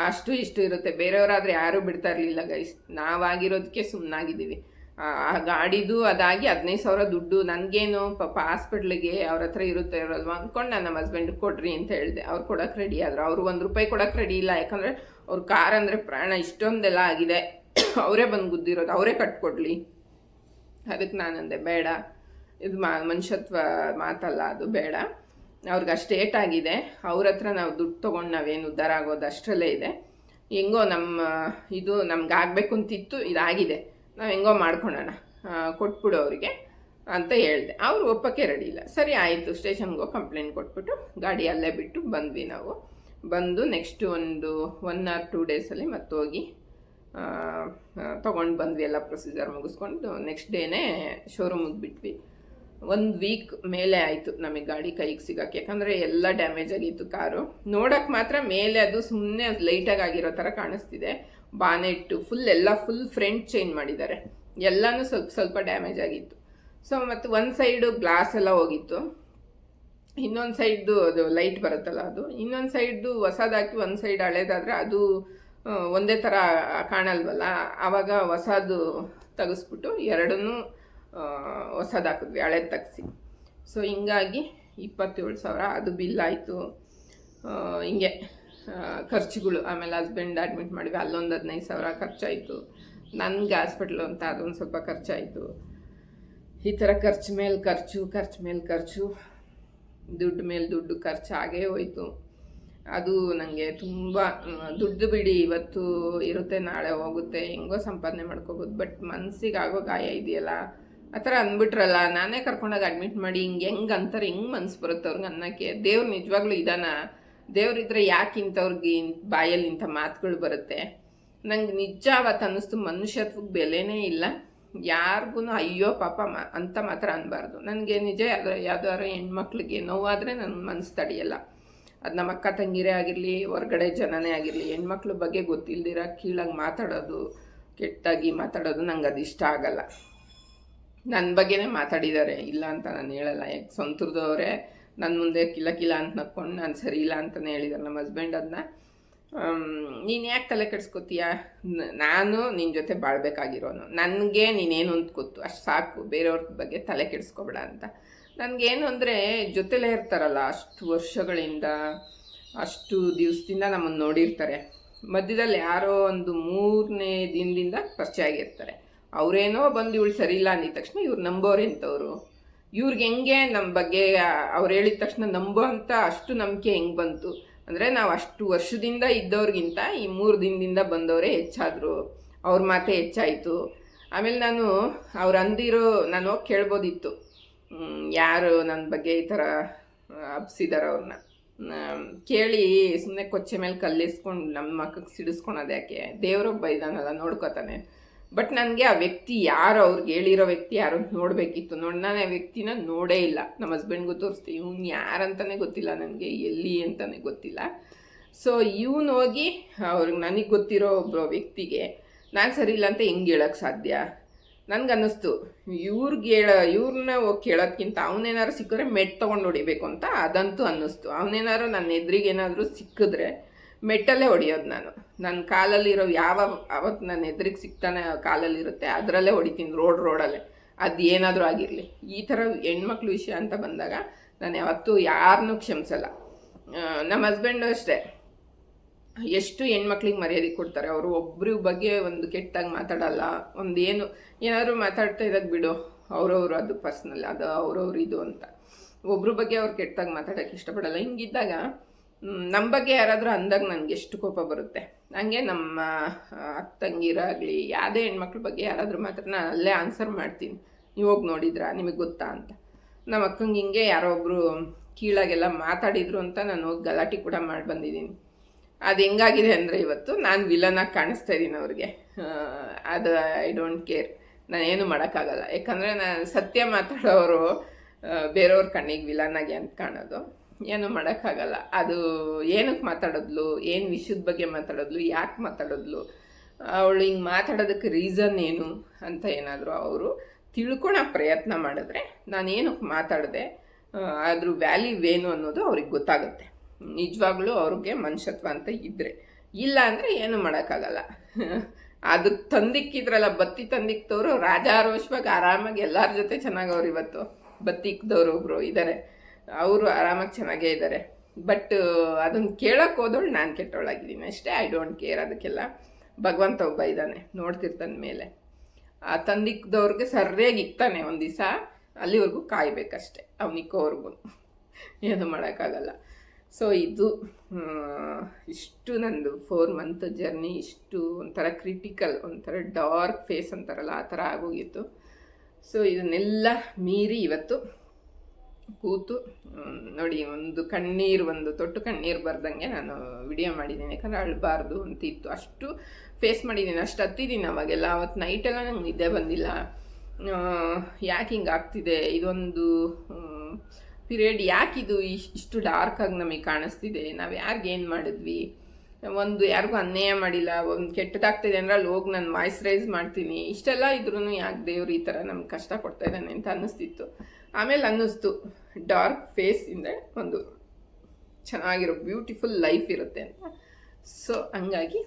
ಅಷ್ಟು ಇಷ್ಟು ಇರುತ್ತೆ. ಬೇರೆಯವರಾದರೆ ಯಾರೂ ಬಿಡ್ತಾ ಇರಲಿಲ್ಲ ಗೈಸ್ ನಾವಾಗಿರೋದಕ್ಕೆ ಸುಮ್ಮನಾಗಿದ್ದೀವಿ ಆ ಗಾಡಿದು ಅದಾಗಿ ಹದಿನೈದು ಸಾವಿರ ದುಡ್ಡು. ನನಗೇನು ಪಾಪ ಹಾಸ್ಪಿಟ್ಲಿಗೆ ಅವ್ರ ಹತ್ರ ಇರುತ್ತೆ ಇರೋಲ್ವಾ ಅಂದ್ಕೊಂಡು ನಾನು ನಮ್ಮ ಹಸ್ಬೆಂಡ್ಗೆ ಕೊಡ್ರಿ ಅಂತ ಹೇಳಿದೆ. ಅವ್ರು ಕೊಡಕ್ಕೆ ರೆಡಿ ಆದರು. ಅವರು ಒಂದು ರೂಪಾಯಿ ಕೊಡೋಕೆ ರೆಡಿ ಇಲ್ಲ. ಯಾಕಂದರೆ ಅವ್ರ ಕಾರ್ ಅಂದರೆ ಪ್ರಾಣ ಇಷ್ಟೊಂದೆಲ್ಲ ಆಗಿದೆ. ಅವರೇ ಬಂದು ಗುದ್ದಿರೋದು. ಅವರೇ ಕಟ್ಕೊಡ್ಲಿ. ಅದಕ್ಕೆ ನಾನಂದೆ, ಬೇಡ. ಇದು ಮಾ, ಮನುಷ್ಯತ್ವ ಮಾತಲ್ಲ, ಅದು ಬೇಡ. ಅವ್ರಿಗೆ ಅಷ್ಟು ಏಟ್ ಆಗಿದೆ. ಅವ್ರ ಹತ್ರ ನಾವು ದುಡ್ಡು ತೊಗೊಂಡು ನಾವೇನು ಉದ್ಧಾರ ಆಗೋದು ಅಷ್ಟರಲ್ಲೇ ಇದೆ. ಹೆಂಗೋ ನಮ್ಮ, ಇದು ನಮ್ಗೆ ಆಗಬೇಕು ಅಂತಿತ್ತು. ಇದಾಗಿದೆ. ನಾವು ಹೆಂಗೋ ಮಾಡ್ಕೊಳೋಣ ಕೊಟ್ಬಿಡು ಅವರಿಗೆ ಅಂತ ಹೇಳಿದೆ. ಅವರು ಒಪ್ಪಕ್ಕೆ ರೆಡಿ ಇಲ್ಲ. ಸರಿ ಆಯಿತು, ಸ್ಟೇಷನ್ಗೆ ಕಂಪ್ಲೇಂಟ್ ಕೊಟ್ಬಿಟ್ಟು ಗಾಡಿ ಅಲ್ಲೇ ಬಿಟ್ಟು ಬಂದ್ವಿ ನಾವು. ಬಂದು ನೆಕ್ಸ್ಟ್ ಒಂದು ಒನ್ ಆರ್ ಟೂ ಡೇಸಲ್ಲಿ ಹೋಗಿ ತೊಗೊಂಡು ಬಂದ್ವಿ ಎಲ್ಲ ಪ್ರೊಸೀಜರ್ ಮುಗಿಸ್ಕೊಂಡು. ನೆಕ್ಸ್ಟ್ ಡೇನೇ ಶೋರೂಮಿಗೆ ಬಿಟ್ವಿ. ಒಂದು ವೀಕ್ ಮೇಲೆ ಆಯಿತು ನಮಗೆ ಗಾಡಿ ಕೈಗೆ ಸಿಗೋಕ್ಕೆ. ಯಾಕಂದರೆ ಎಲ್ಲ ಡ್ಯಾಮೇಜ್ ಆಗಿತ್ತು ಕಾರು. ನೋಡೋಕ್ಕೆ ಮಾತ್ರ ಮೇಲೆ ಅದು ಸುಮ್ಮನೆ ಲೈಟಾಗಿ ಆಗಿರೋ ಥರ ಕಾಣಿಸ್ತಿದೆ. ಬಾನೆಟ್ಟು ಫುಲ್ ಎಲ್ಲ ಫುಲ್ ಫ್ರಂಟ್ ಚೇಂಜ್ ಮಾಡಿದ್ದಾರೆ. ಎಲ್ಲನೂ ಸ್ವಲ್ಪ ಸ್ವಲ್ಪ ಡ್ಯಾಮೇಜ್ ಆಗಿತ್ತು. ಸೊ ಮತ್ತು ಒಂದು ಸೈಡು ಗ್ಲಾಸ್ ಎಲ್ಲ ಹೋಗಿತ್ತು. ಇನ್ನೊಂದು ಸೈಡ್ದು ಅದು ಲೈಟ್ ಬರುತ್ತಲ್ಲ ಅದು. ಇನ್ನೊಂದು ಸೈಡ್ದು ಹೊಸದಾಕಿ ಒಂದು ಸೈಡ್ ಹಳೇದಾದರೆ ಅದು ಒಂದೇ ಥರ ಕಾಣಲ್ವಲ್ಲ. ಆವಾಗ ಹೊಸದು ತೆಗೆಸ್ಬಿಟ್ಟು ಎರಡನ್ನೂ ಹೊಸದು ಹಾಕಿದ್ವಿ ಹಳೇದು ತೆಗ್ಸಿ. ಸೊ ಹಿಂಗಾಗಿ ಇಪ್ಪತ್ತೇಳು ಸಾವಿರ ಅದು ಬಿಲ್ ಆಯಿತು. ಹಿಂಗೆ. ಖರ್ಚುಗಳು, ಆಮೇಲೆ ಹಸ್ಬೆಂಡ್ ಅಡ್ಮಿಟ್ ಮಾಡಿದ್ವಿ, ಅಲ್ಲೊಂದು ಹದಿನೈದು ಸಾವಿರ ಖರ್ಚಾಯಿತು. ನನಗೆ ಹಾಸ್ಪಿಟ್ಲು ಅಂತ ಅದೊಂದು ಸ್ವಲ್ಪ ಖರ್ಚಾಯಿತು. ಈ ಥರ ಖರ್ಚು ಮೇಲೆ ಖರ್ಚು ಖರ್ಚು ಮೇಲೆ ಖರ್ಚು, ದುಡ್ಡು ಮೇಲೆ ದುಡ್ಡು ಖರ್ಚು ಆಗೇ ಹೋಯಿತು. ಅದು ನನಗೆ ತುಂಬ, ದುಡ್ಡು ಬಿಡಿ, ಇವತ್ತು ಇರುತ್ತೆ, ನಾಳೆ ಹೋಗುತ್ತೆ, ಹೆಂಗೋ ಸಂಪಾದನೆ ಮಾಡ್ಕೋಬೋದು ಬಟ್ ಮನ್ಸಿಗೆ ಆಗೋ ಗಾಯ ಇದೆಯಲ್ಲ, ಆ ಥರ ಅಂದ್ಬಿಟ್ರಲ್ಲ, ನಾನೇ ಕರ್ಕೊಂಡೋಗಿ ಅಡ್ಮಿಟ್ ಮಾಡಿ, ಹಿಂಗೆ ಹೆಂಗೆ ಅಂತಾರೆ, ಹೆಂಗೆ ಮನ್ಸು ಬರುತ್ತೆ ಅವ್ರಿಗೆ ಅನ್ನೋಕ್ಕೆ? ದೇವ್ರು ನಿಜವಾಗ್ಲೂ ಇದಾನ? ದೇವ್ರಿದ್ರೆ ಯಾಕೆ ಇಂಥವ್ರಿಗೆ ಬಾಯಲ್ಲಿ ಇಂಥ ಮಾತುಗಳು ಬರುತ್ತೆ? ನಂಗೆ ನಿಜ ಅವತ್ತು ಅನ್ನಿಸ್ತು ಮನುಷ್ಯತ್ವಕ್ಕೆ ಬೆಲೆನೇ ಇಲ್ಲ. ಯಾರಿಗೂ ಅಯ್ಯೋ ಪಾಪ ಮಾ, ಅಂತ ಮಾತ್ರ ಅನ್ಬಾರ್ದು. ನನಗೆ ನಿಜ ಯಾವ್ದಾರ ಯಾವ್ದಾದ್ರು ಹೆಣ್ಮಕ್ಳಿಗೆ ನೋವಾದರೆ ನನ್ನ ಮನಸ್ಸು ತಡೆಯಲ್ಲ. ಅದು ನಮ್ಮ ಅಕ್ಕ ತಂಗಿರೇ ಆಗಿರಲಿ, ಹೊರ್ಗಡೆ ಜನನೇ ಆಗಿರಲಿ, ಹೆಣ್ಮಕ್ಳ ಬಗ್ಗೆ ಗೊತ್ತಿಲ್ದಿರ ಕೀಳಾಗಿ ಮಾತಾಡೋದು, ಕೆಟ್ಟಾಗಿ ಮಾತಾಡೋದು ನಂಗೆ ಅದು ಇಷ್ಟ ಆಗಲ್ಲ. ನನ್ನ ಬಗ್ಗೆನೇ ಮಾತಾಡಿದ್ದಾರೆ ಇಲ್ಲ ಅಂತ ನಾನು ಹೇಳಲ್ಲ. ಯಾಕೆ ಸ್ವಂತದವರೇ ನನ್ನ ಮುಂದೆ ಕಿಲ ಕಿಲ ಅಂತ ನಕ್ಕೊಂಡು ನಾನು ಸರಿ ಇಲ್ಲ ಅಂತಲೇ ಹೇಳಿದ್ದಾರೆ ನಮ್ಮ ಹಸ್ಬೆಂಡ್ ಅದನ್ನ ನೀನು ಯಾಕೆ ತಲೆ ಕೆಡಿಸ್ಕೊತೀಯ? ನಾನು ನಿನ್ನ ಜೊತೆ ಬಾಳ್ಬೇಕಾಗಿರೋನು. ನನಗೆ ನೀನೇನು ಅಂತ ಗೊತ್ತು. ಅಷ್ಟು ಸಾಕು, ಬೇರೆಯವ್ರ ಬಗ್ಗೆ ತಲೆ ಕೆಡಿಸ್ಕೊಬೇಡ ಅಂತ. ನನಗೇನು ಅಂದರೆ ಜೊತೆಲೇ ಇರ್ತಾರಲ್ಲ, ಅಷ್ಟು ವರ್ಷಗಳಿಂದ, ಅಷ್ಟು ದಿವಸದಿಂದ ನಮ್ಮನ್ನು ನೋಡಿರ್ತಾರೆ. ಮಧ್ಯದಲ್ಲಿ ಯಾರೋ ಒಂದು ಮೂರನೇ ದಿನದಿಂದ ಪರಿಚಯ ಆಗಿರ್ತಾರೆ. ಅವರೇನೋ ಬಂದು ಇವಳು ಸರಿ ಇಲ್ಲ ಅಂದಿದ ತಕ್ಷಣ ಇವ್ರು ನಂಬೋರೆಂಥವ್ರು ಇವ್ರಿಗೆ ಹೆಂಗೆ ನಮ್ಮ ಬಗ್ಗೆ, ಅವ್ರು ಹೇಳಿದ ತಕ್ಷಣ ನಂಬೋ ಅಂತ ಅಷ್ಟು ನಂಬಿಕೆ ಹೆಂಗೆ ಬಂತು? ಅಂದರೆ ನಾವು ಅಷ್ಟು ವರ್ಷದಿಂದ ಇದ್ದವ್ರಿಗಿಂತ ಈ ಮೂರು ದಿನದಿಂದ ಬಂದವರೇ ಹೆಚ್ಚಾದರು. ಅವ್ರ ಮಾತೇ ಹೆಚ್ಚಾಯಿತು. ಆಮೇಲೆ ನಾನು ಅವ್ರು ಅಂದಿರೋ, ನಾನು ಹೋಗಿ ಕೇಳ್ಬೋದಿತ್ತು. ಯಾರು ನನ್ನ ಬಗ್ಗೆ ಈ ಥರ ಹಬ್ಸಿದಾರ ಅವ್ರನ್ನ ಕೇಳಿ ಸುಮ್ಮನೆ ಕೊಚ್ಚೆ ಮೇಲೆ ಕಲ್ಲಿಸ್ಕೊಂಡು ನಮ್ಮ ಮಕ್ಕಕ್ಕೆ ಸಿಡಿಸ್ಕೊಳೋದು ಯಾಕೆ? ದೇವರೊಬ್ಬ ಇದ್ದಾನಲ್ಲ ನೋಡ್ಕೋತಾನೆ. ಬಟ್ ನನಗೆ ಆ ವ್ಯಕ್ತಿ ಯಾರು, ಅವ್ರಿಗೆ ಹೇಳಿರೋ ವ್ಯಕ್ತಿ ಯಾರು ನೋಡಬೇಕಿತ್ತು. ನೋಡಿ, ನಾನು ಆ ವ್ಯಕ್ತಿನ ನೋಡೇ ಇಲ್ಲ. ನಮ್ಮ ಹಸ್ಬೆಂಡ್ಗೂ ತೋರಿಸ್ತು ಇವ್ನು ಯಾರಂತಲೇ ಗೊತ್ತಿಲ್ಲ ನನಗೆ, ಎಲ್ಲಿ ಅಂತಲೇ ಗೊತ್ತಿಲ್ಲ. ಸೊ ಇವನು ಹೋಗಿ, ಅವ್ರಿಗೆ ನನಗೆ ಗೊತ್ತಿರೋ ಒಬ್ಬ ವ್ಯಕ್ತಿಗೆ, ನಾನು ಸರಿ ಇಲ್ಲ ಅಂತ ಹೆಂಗೆ ಹೇಳೋಕ್ಕೆ ಸಾಧ್ಯ? ನನಗನ್ನಿಸ್ತು, ಇವ್ರಿಗೆ ಹೇಳ ಇವ್ರನ್ನ ಹೋಗಿ ಕೇಳೋದ್ಕಿಂತ ಅವನೇನಾದ್ರು ಸಿಕ್ಕಿದ್ರೆ ಮೆಟ್ ತೊಗೊಂಡು ಹೊಡಿಬೇಕು ಅಂತ ಅದಂತೂ ಅನ್ನಿಸ್ತು. ಅವನೇನಾದ್ರು ನನ್ನ ಎದುರಿಗೆ ಏನಾದರೂ ಸಿಕ್ಕಿದ್ರೆ ಮೆಟ್ಟಲ್ಲೇ ಹೊಡಿಯೋದು ನಾನು. ನನ್ನ ಕಾಲಲ್ಲಿರೋ ಯಾವ ಅವತ್ತು ನನ್ನ ಎದುರಿಗೆ ಸಿಗ್ತಾನೆ ಕಾಲಲ್ಲಿರುತ್ತೆ, ಅದರಲ್ಲೇ ಹೊಡಿತೀನಿ, ರೋಡ್, ರೋಡಲ್ಲೇ. ಅದು ಏನಾದರೂ ಆಗಿರಲಿ. ಈ ಥರ ಹೆಣ್ಮಕ್ಳು ವಿಷಯ ಅಂತ ಬಂದಾಗ ನಾನು ಯಾವತ್ತೂ ಯಾರನ್ನೂ ಕ್ಷಮಿಸಲ್ಲ. ನಮ್ಮ ಹಸ್ಬೆಂಡು ಅಷ್ಟೇ. ಎಷ್ಟು ಹೆಣ್ಮಕ್ಳಿಗೆ ಮರ್ಯಾದೆ ಕೊಡ್ತಾರೆ, ಅವರು ಒಬ್ಬರ ಬಗ್ಗೆ ಒಂದು ಕೆಟ್ಟಾಗಿ ಮಾತಾಡಲ್ಲ, ಒಂದು ಏನು, ಏನಾದರೂ ಮಾತಾಡ್ತಾ ಇದ್ದಾಗ ಬಿಡು. ಅವರವರು ಅದು ಪರ್ಸ್ನಲ್ ಅದು ಅವ್ರವ್ರು ಇದು ಅಂತ. ಒಬ್ರ ಬಗ್ಗೆ ಅವ್ರು ಕೆಟ್ಟಾಗಿ ಮಾತಾಡೋಕ್ಕೆ ಇಷ್ಟಪಡಲ್ಲ. ಹಿಂಗಿದ್ದಾಗ ನಮ್ಮ ಬಗ್ಗೆ ಯಾರಾದರೂ ಅಂದಾಗ ನನಗೆ ಎಷ್ಟು ಕೋಪ ಬರುತ್ತೆ. ಹಂಗೆ ನಮ್ಮ ಅಕ್ಕ ತಂಗಿರಾಗಲಿ, ಯಾವುದೇ ಹೆಣ್ಮಕ್ಳ ಬಗ್ಗೆ ಯಾರಾದರೂ ಮಾತ್ರ ನಾನು ಅಲ್ಲೇ ಆನ್ಸರ್ ಮಾಡ್ತೀನಿ. ನೀವು ಹೋಗಿ ನೋಡಿದ್ರಾ? ನಿಮಗೆ ಗೊತ್ತಾ ಅಂತ. ನಮ್ಮ ಅಕ್ಕಂಗೆ ಹಿಂಗೆ ಯಾರೋ ಒಬ್ಬರು ಕೀಳಾಗೆಲ್ಲ ಮಾತಾಡಿದ್ರು ಅಂತ ನಾನು ಹೋಗಿ ಗಲಾಟೆ ಕೂಡ ಮಾಡಿ ಬಂದಿದ್ದೀನಿ ಅದು ಹೆಂಗಾಗಿದೆ ಅಂದರೆ ಇವತ್ತು ನಾನು ವಿಲನಾಗಿ ಕಾಣಿಸ್ತಾ ಇದ್ದೀನಿ ಅವ್ರಿಗೆ. ಅದು ಐ ಡೋಂಟ್ ಕೇರ್ ನಾನೇನು ಮಾಡೋಕ್ಕಾಗಲ್ಲ. ಯಾಕಂದರೆ ನಾನು ಸತ್ಯ ಮಾತಾಡೋರು ಬೇರೆಯವ್ರ ಕಣ್ಣಿಗೆ ವಿಲನಾಗಿ ಅಂತ ಕಾಣೋದು. ಏನು ಮಾಡೋಕ್ಕಾಗಲ್ಲ. ಅದು ಏನಕ್ಕೆ ಮಾತಾಡಿದ್ಲು, ಏನು ವಿಷಯದ ಬಗ್ಗೆ ಮಾತಾಡಿದ್ಲು, ಯಾಕೆ ಮಾತಾಡಿದ್ಲು, ಅವಳು ಹಿಂಗೆ ಮಾತಾಡೋದಕ್ಕೆ ರೀಸನ್ ಏನು ಅಂತ ಏನಾದರೂ ಅವರು ತಿಳ್ಕೊಳೋ ಪ್ರಯತ್ನ ಮಾಡಿದ್ರೆ ಏನಕ್ಕೆ ಮಾತಾಡಿದೆ ಅದ್ರ ವ್ಯಾಲ್ಯೂ ಏನು ಅನ್ನೋದು ಅವ್ರಿಗೆ ಗೊತ್ತಾಗುತ್ತೆ. ನಿಜವಾಗ್ಲೂ ಅವ್ರಿಗೆ ಮನುಷ್ಯತ್ವ ಅಂತ ಇದ್ದರೆ ಇಲ್ಲ ಅಂದರೆ ಏನು ಮಾಡೋಕ್ಕಾಗಲ್ಲ. ಅದು ತಂದಿಕ್ಕಿದ್ರಲ್ಲ, ಬತ್ತಿ ತಂದಿಕ್ತವ್ರು, ರಾಜಾರೋಷವಾಗಿ ಆರಾಮಾಗಿ ಎಲ್ಲರ ಜೊತೆ ಚೆನ್ನಾಗವ್ರು ಇವತ್ತು ಬತ್ತಿಕ್ದವ್ರು ಒಬ್ಬರು ಇದ್ದಾರೆ ಅವರು ಆರಾಮಾಗಿ ಚೆನ್ನಾಗೇ ಇದ್ದಾರೆ ಬಟ್ ಅದನ್ನು ಕೇಳೋಕೆ ಹೋದವಳು ನಾನು ಕೆಟ್ಟವಳಾಗಿದ್ದೀನಿ ಅಷ್ಟೇ ಐ ಡೋಂಟ್ ಕೇರ್ ಅದಕ್ಕೆಲ್ಲ. ಭಗವಂತ ಒಬ್ಬ ಇದ್ದಾನೆ ನೋಡ್ತಿರ್ತಾನೆ ಮೇಲೆ. ಆ ತಂದಿಕ್ದವ್ರಿಗೆ ಸರಿಯಾಗಿ ಇಕ್ತಾನೆ ಒಂದು ದಿವಸ, ಅಲ್ಲಿವರೆಗೂ ಕಾಯಬೇಕಷ್ಟೆ ಅವನಿಕ್ಕೋವರೆಗೂ ಏನು ಮಾಡೋಕ್ಕಾಗಲ್ಲ. ಸೊ ಇದು ಇಷ್ಟು ನಂದು ಫೋರ್ ಮಂತ್ ಜರ್ನಿ ಇಷ್ಟು ಒಂಥರ ಕ್ರಿಟಿಕಲ್ ಒಂಥರ ಡಾರ್ಕ್ ಫೇಸ್ ಅಂತಾರಲ್ಲ, ಆ ಥರ ಆಗೋಗಿತ್ತು. ಸೊ ಇದನ್ನೆಲ್ಲ ಮೀರಿ ಇವತ್ತು ಕೂತು ನೋಡಿ, ಒಂದು ಕಣ್ಣೀರು, ಒಂದು ತೊಟ್ಟು ಕಣ್ಣೀರು ಬರ್ದಂಗೆ ನಾನು ವಿಡಿಯೋ ಮಾಡಿದ್ದೀನಿ. ಯಾಕಂದರೆ ಅಳಬಾರ್ದು ಅಂತ ಇತ್ತು ಅಷ್ಟು ಫೇಸ್ ಮಾಡಿದ್ದೀನಿ. ಅಷ್ಟು ಹತ್ತಿದ್ದೀನಿ ಅವಾಗೆಲ್ಲ. ಅವತ್ತು ನೈಟೆಲ್ಲ ನಂಗೆ ನಿದ್ದೆ ಬಂದಿಲ್ಲ. ಯಾಕೆ ಹಿಂಗೆ ಆಗ್ತಿದೆ? ಇದೊಂದು ಪಿರಿಯಡ್ ಯಾಕಿದು ಇಷ್ಟು ಡಾರ್ಕಾಗಿ ನಮಗೆ ಕಾಣಿಸ್ತಿದೆ? ನಾವು ಯಾರಿಗೆ ಏನು ಮಾಡಿದ್ವಿ? ಒಂದು ಯಾರಿಗೂ ಅನ್ಯಾಯ ಮಾಡಿಲ್ಲ, ಒಂದು ಕೆಟ್ಟದಾಗ್ತಿದೆ ಅಂದ್ರೆ ಅಲ್ಲಿ ಹೋಗಿ ನಾನು ವಾಯ್ಸ್ರೈಸ್ ಮಾಡ್ತೀನಿ. ಇಷ್ಟೆಲ್ಲ ಇದ್ರೂ ಯಾಕೆ ದೇವ್ರು ಈ ಥರ ನಮ್ಗೆ ಕಷ್ಟ ಕೊಡ್ತಾ ಇದ್ದಾನೆ ಅಂತ ಅನ್ನಿಸ್ತಿತ್ತು. ಆಮೇಲೆ ಅನ್ನಿಸ್ತು ಡಾರ್ಕ್ ಫೇಸ್ ಇಂದ ಒಂದು ಚೆನ್ನಾಗಿರೋ ಬ್ಯೂಟಿಫುಲ್ ಲೈಫ್ ಇರುತ್ತೆ ಅಂತ. ಸೊ ಹಂಗಾಗಿ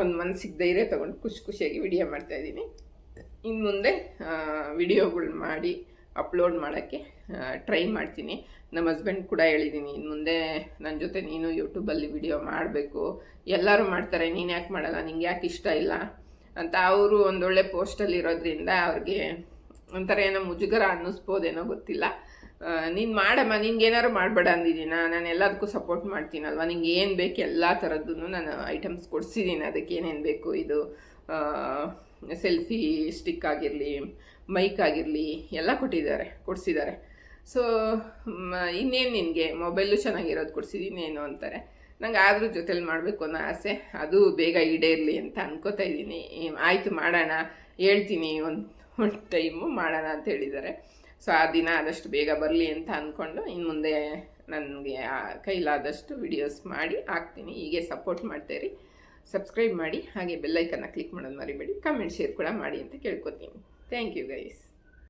ಒಂದು ಮನಸ್ಸಿಗೆ ಧೈರ್ಯ ತೊಗೊಂಡು ಖುಷಿ ಖುಷಿಯಾಗಿ ವಿಡಿಯೋ ಮಾಡ್ತಾಯಿದ್ದೀನಿ ಇನ್ನು ಮುಂದೆ ವಿಡಿಯೋಗಳು ಮಾಡಿ ಅಪ್ಲೋಡ್ ಮಾಡೋಕ್ಕೆ ಟ್ರೈ ಮಾಡ್ತೀನಿ. ನಮ್ಮ ಹಸ್ಬೆಂಡ್ ಕೂಡ ಹೇಳಿದ್ದೀನಿ ಇನ್ನು ಮುಂದೆ ನನ್ನ ಜೊತೆ ನೀನು ಯೂಟ್ಯೂಬಲ್ಲಿ ವಿಡಿಯೋ ಮಾಡಬೇಕು. ಎಲ್ಲರೂ ಮಾಡ್ತಾರೆ, ನೀನು ಯಾಕೆ ಮಾಡಲ್ಲ, ನಿಂಗೆ ಯಾಕೆ ಇಷ್ಟ ಇಲ್ಲ? ಅಂತ ಅವರು ಒಂದೊಳ್ಳೆ ಪೋಸ್ಟಲ್ಲಿ ಇರೋದ್ರಿಂದ ಅವ್ರಿಗೆ ಒಂಥರ ಏನೋ ಮುಜುಗರ ಅನ್ನಿಸ್ಬೋದೇನೋ ಗೊತ್ತಿಲ್ಲ. ನೀನು ಮಾಡಮ್ಮ ನಿಂಗೆ ಏನಾದ್ರು ಮಾಡಬೇಡ ಅಂದಿದ್ದೀನ ನಾನು ಎಲ್ಲದಕ್ಕೂ ಸಪೋರ್ಟ್ ಮಾಡ್ತೀನಲ್ವ? ನಿಂಗೆ ಏನು ಬೇಕು ಎಲ್ಲ ಥರದ್ದು ನಾನು ಐಟಮ್ಸ್ ಕೊಡಿಸಿದ್ದೀನಿ ಅದಕ್ಕೆ ಏನೇನು ಬೇಕು ಇದು ಸೆಲ್ಫಿ ಸ್ಟಿಕ್ ಆಗಿರಲಿ ಮೈಕ್ ಆಗಿರಲಿ, ಎಲ್ಲ ಕೊಟ್ಟಿದ್ದಾರೆ, ಕೊಡಿಸಿದ್ದಾರೆ. ಸೊ ಇನ್ನೇನು ನಿನಗೆ? ಮೊಬೈಲು ಚೆನ್ನಾಗಿರೋದು ಕೊಡ್ಸಿದ್ದೀನೇನು ಅಂತಾರೆ. ನಂಗೆ ಆದರೂ ಜೊತೇಲಿ ಮಾಡಬೇಕು ಅನ್ನೋ ಆಸೆ. ಅದು ಬೇಗ ಈಡೇರಲಿ ಅಂತ ಅನ್ಕೋತಾ ಇದ್ದೀನಿ. ಆಯಿತು ಮಾಡೋಣ. ಹೇಳ್ತೀನಿ ಒಂದು ಒಂದು ಟೈಮು ಮಾಡೋಣ ಅಂತ ಹೇಳಿದ್ದಾರೆ ಸೊ ಆ ದಿನ ಆದಷ್ಟು ಬೇಗ ಬರಲಿ ಅಂತ ಅಂದ್ಕೊಂಡು ಇನ್ನು ಮುಂದೆ ನನಗೆ ಕೈಲಾದಷ್ಟು ವಿಡಿಯೋಸ್ ಮಾಡಿ ಹಾಕ್ತೀನಿ. ಹೀಗೆ ಸಪೋರ್ಟ್ ಮಾಡ್ತೀರಿ ಸಬ್ಸ್ಕ್ರೈಬ್ ಮಾಡಿ. ಹಾಗೆ ಬೆಲ್ಲೈಕನ್ನ ಕ್ಲಿಕ್ ಮಾಡೋದು ಮರಿಬೇಡಿ. ಕಮೆಂಟ್ ಶೇರ್ ಕೂಡ ಮಾಡಿ ಅಂತ ಕೇಳ್ಕೊತೀನಿ. Thank you guys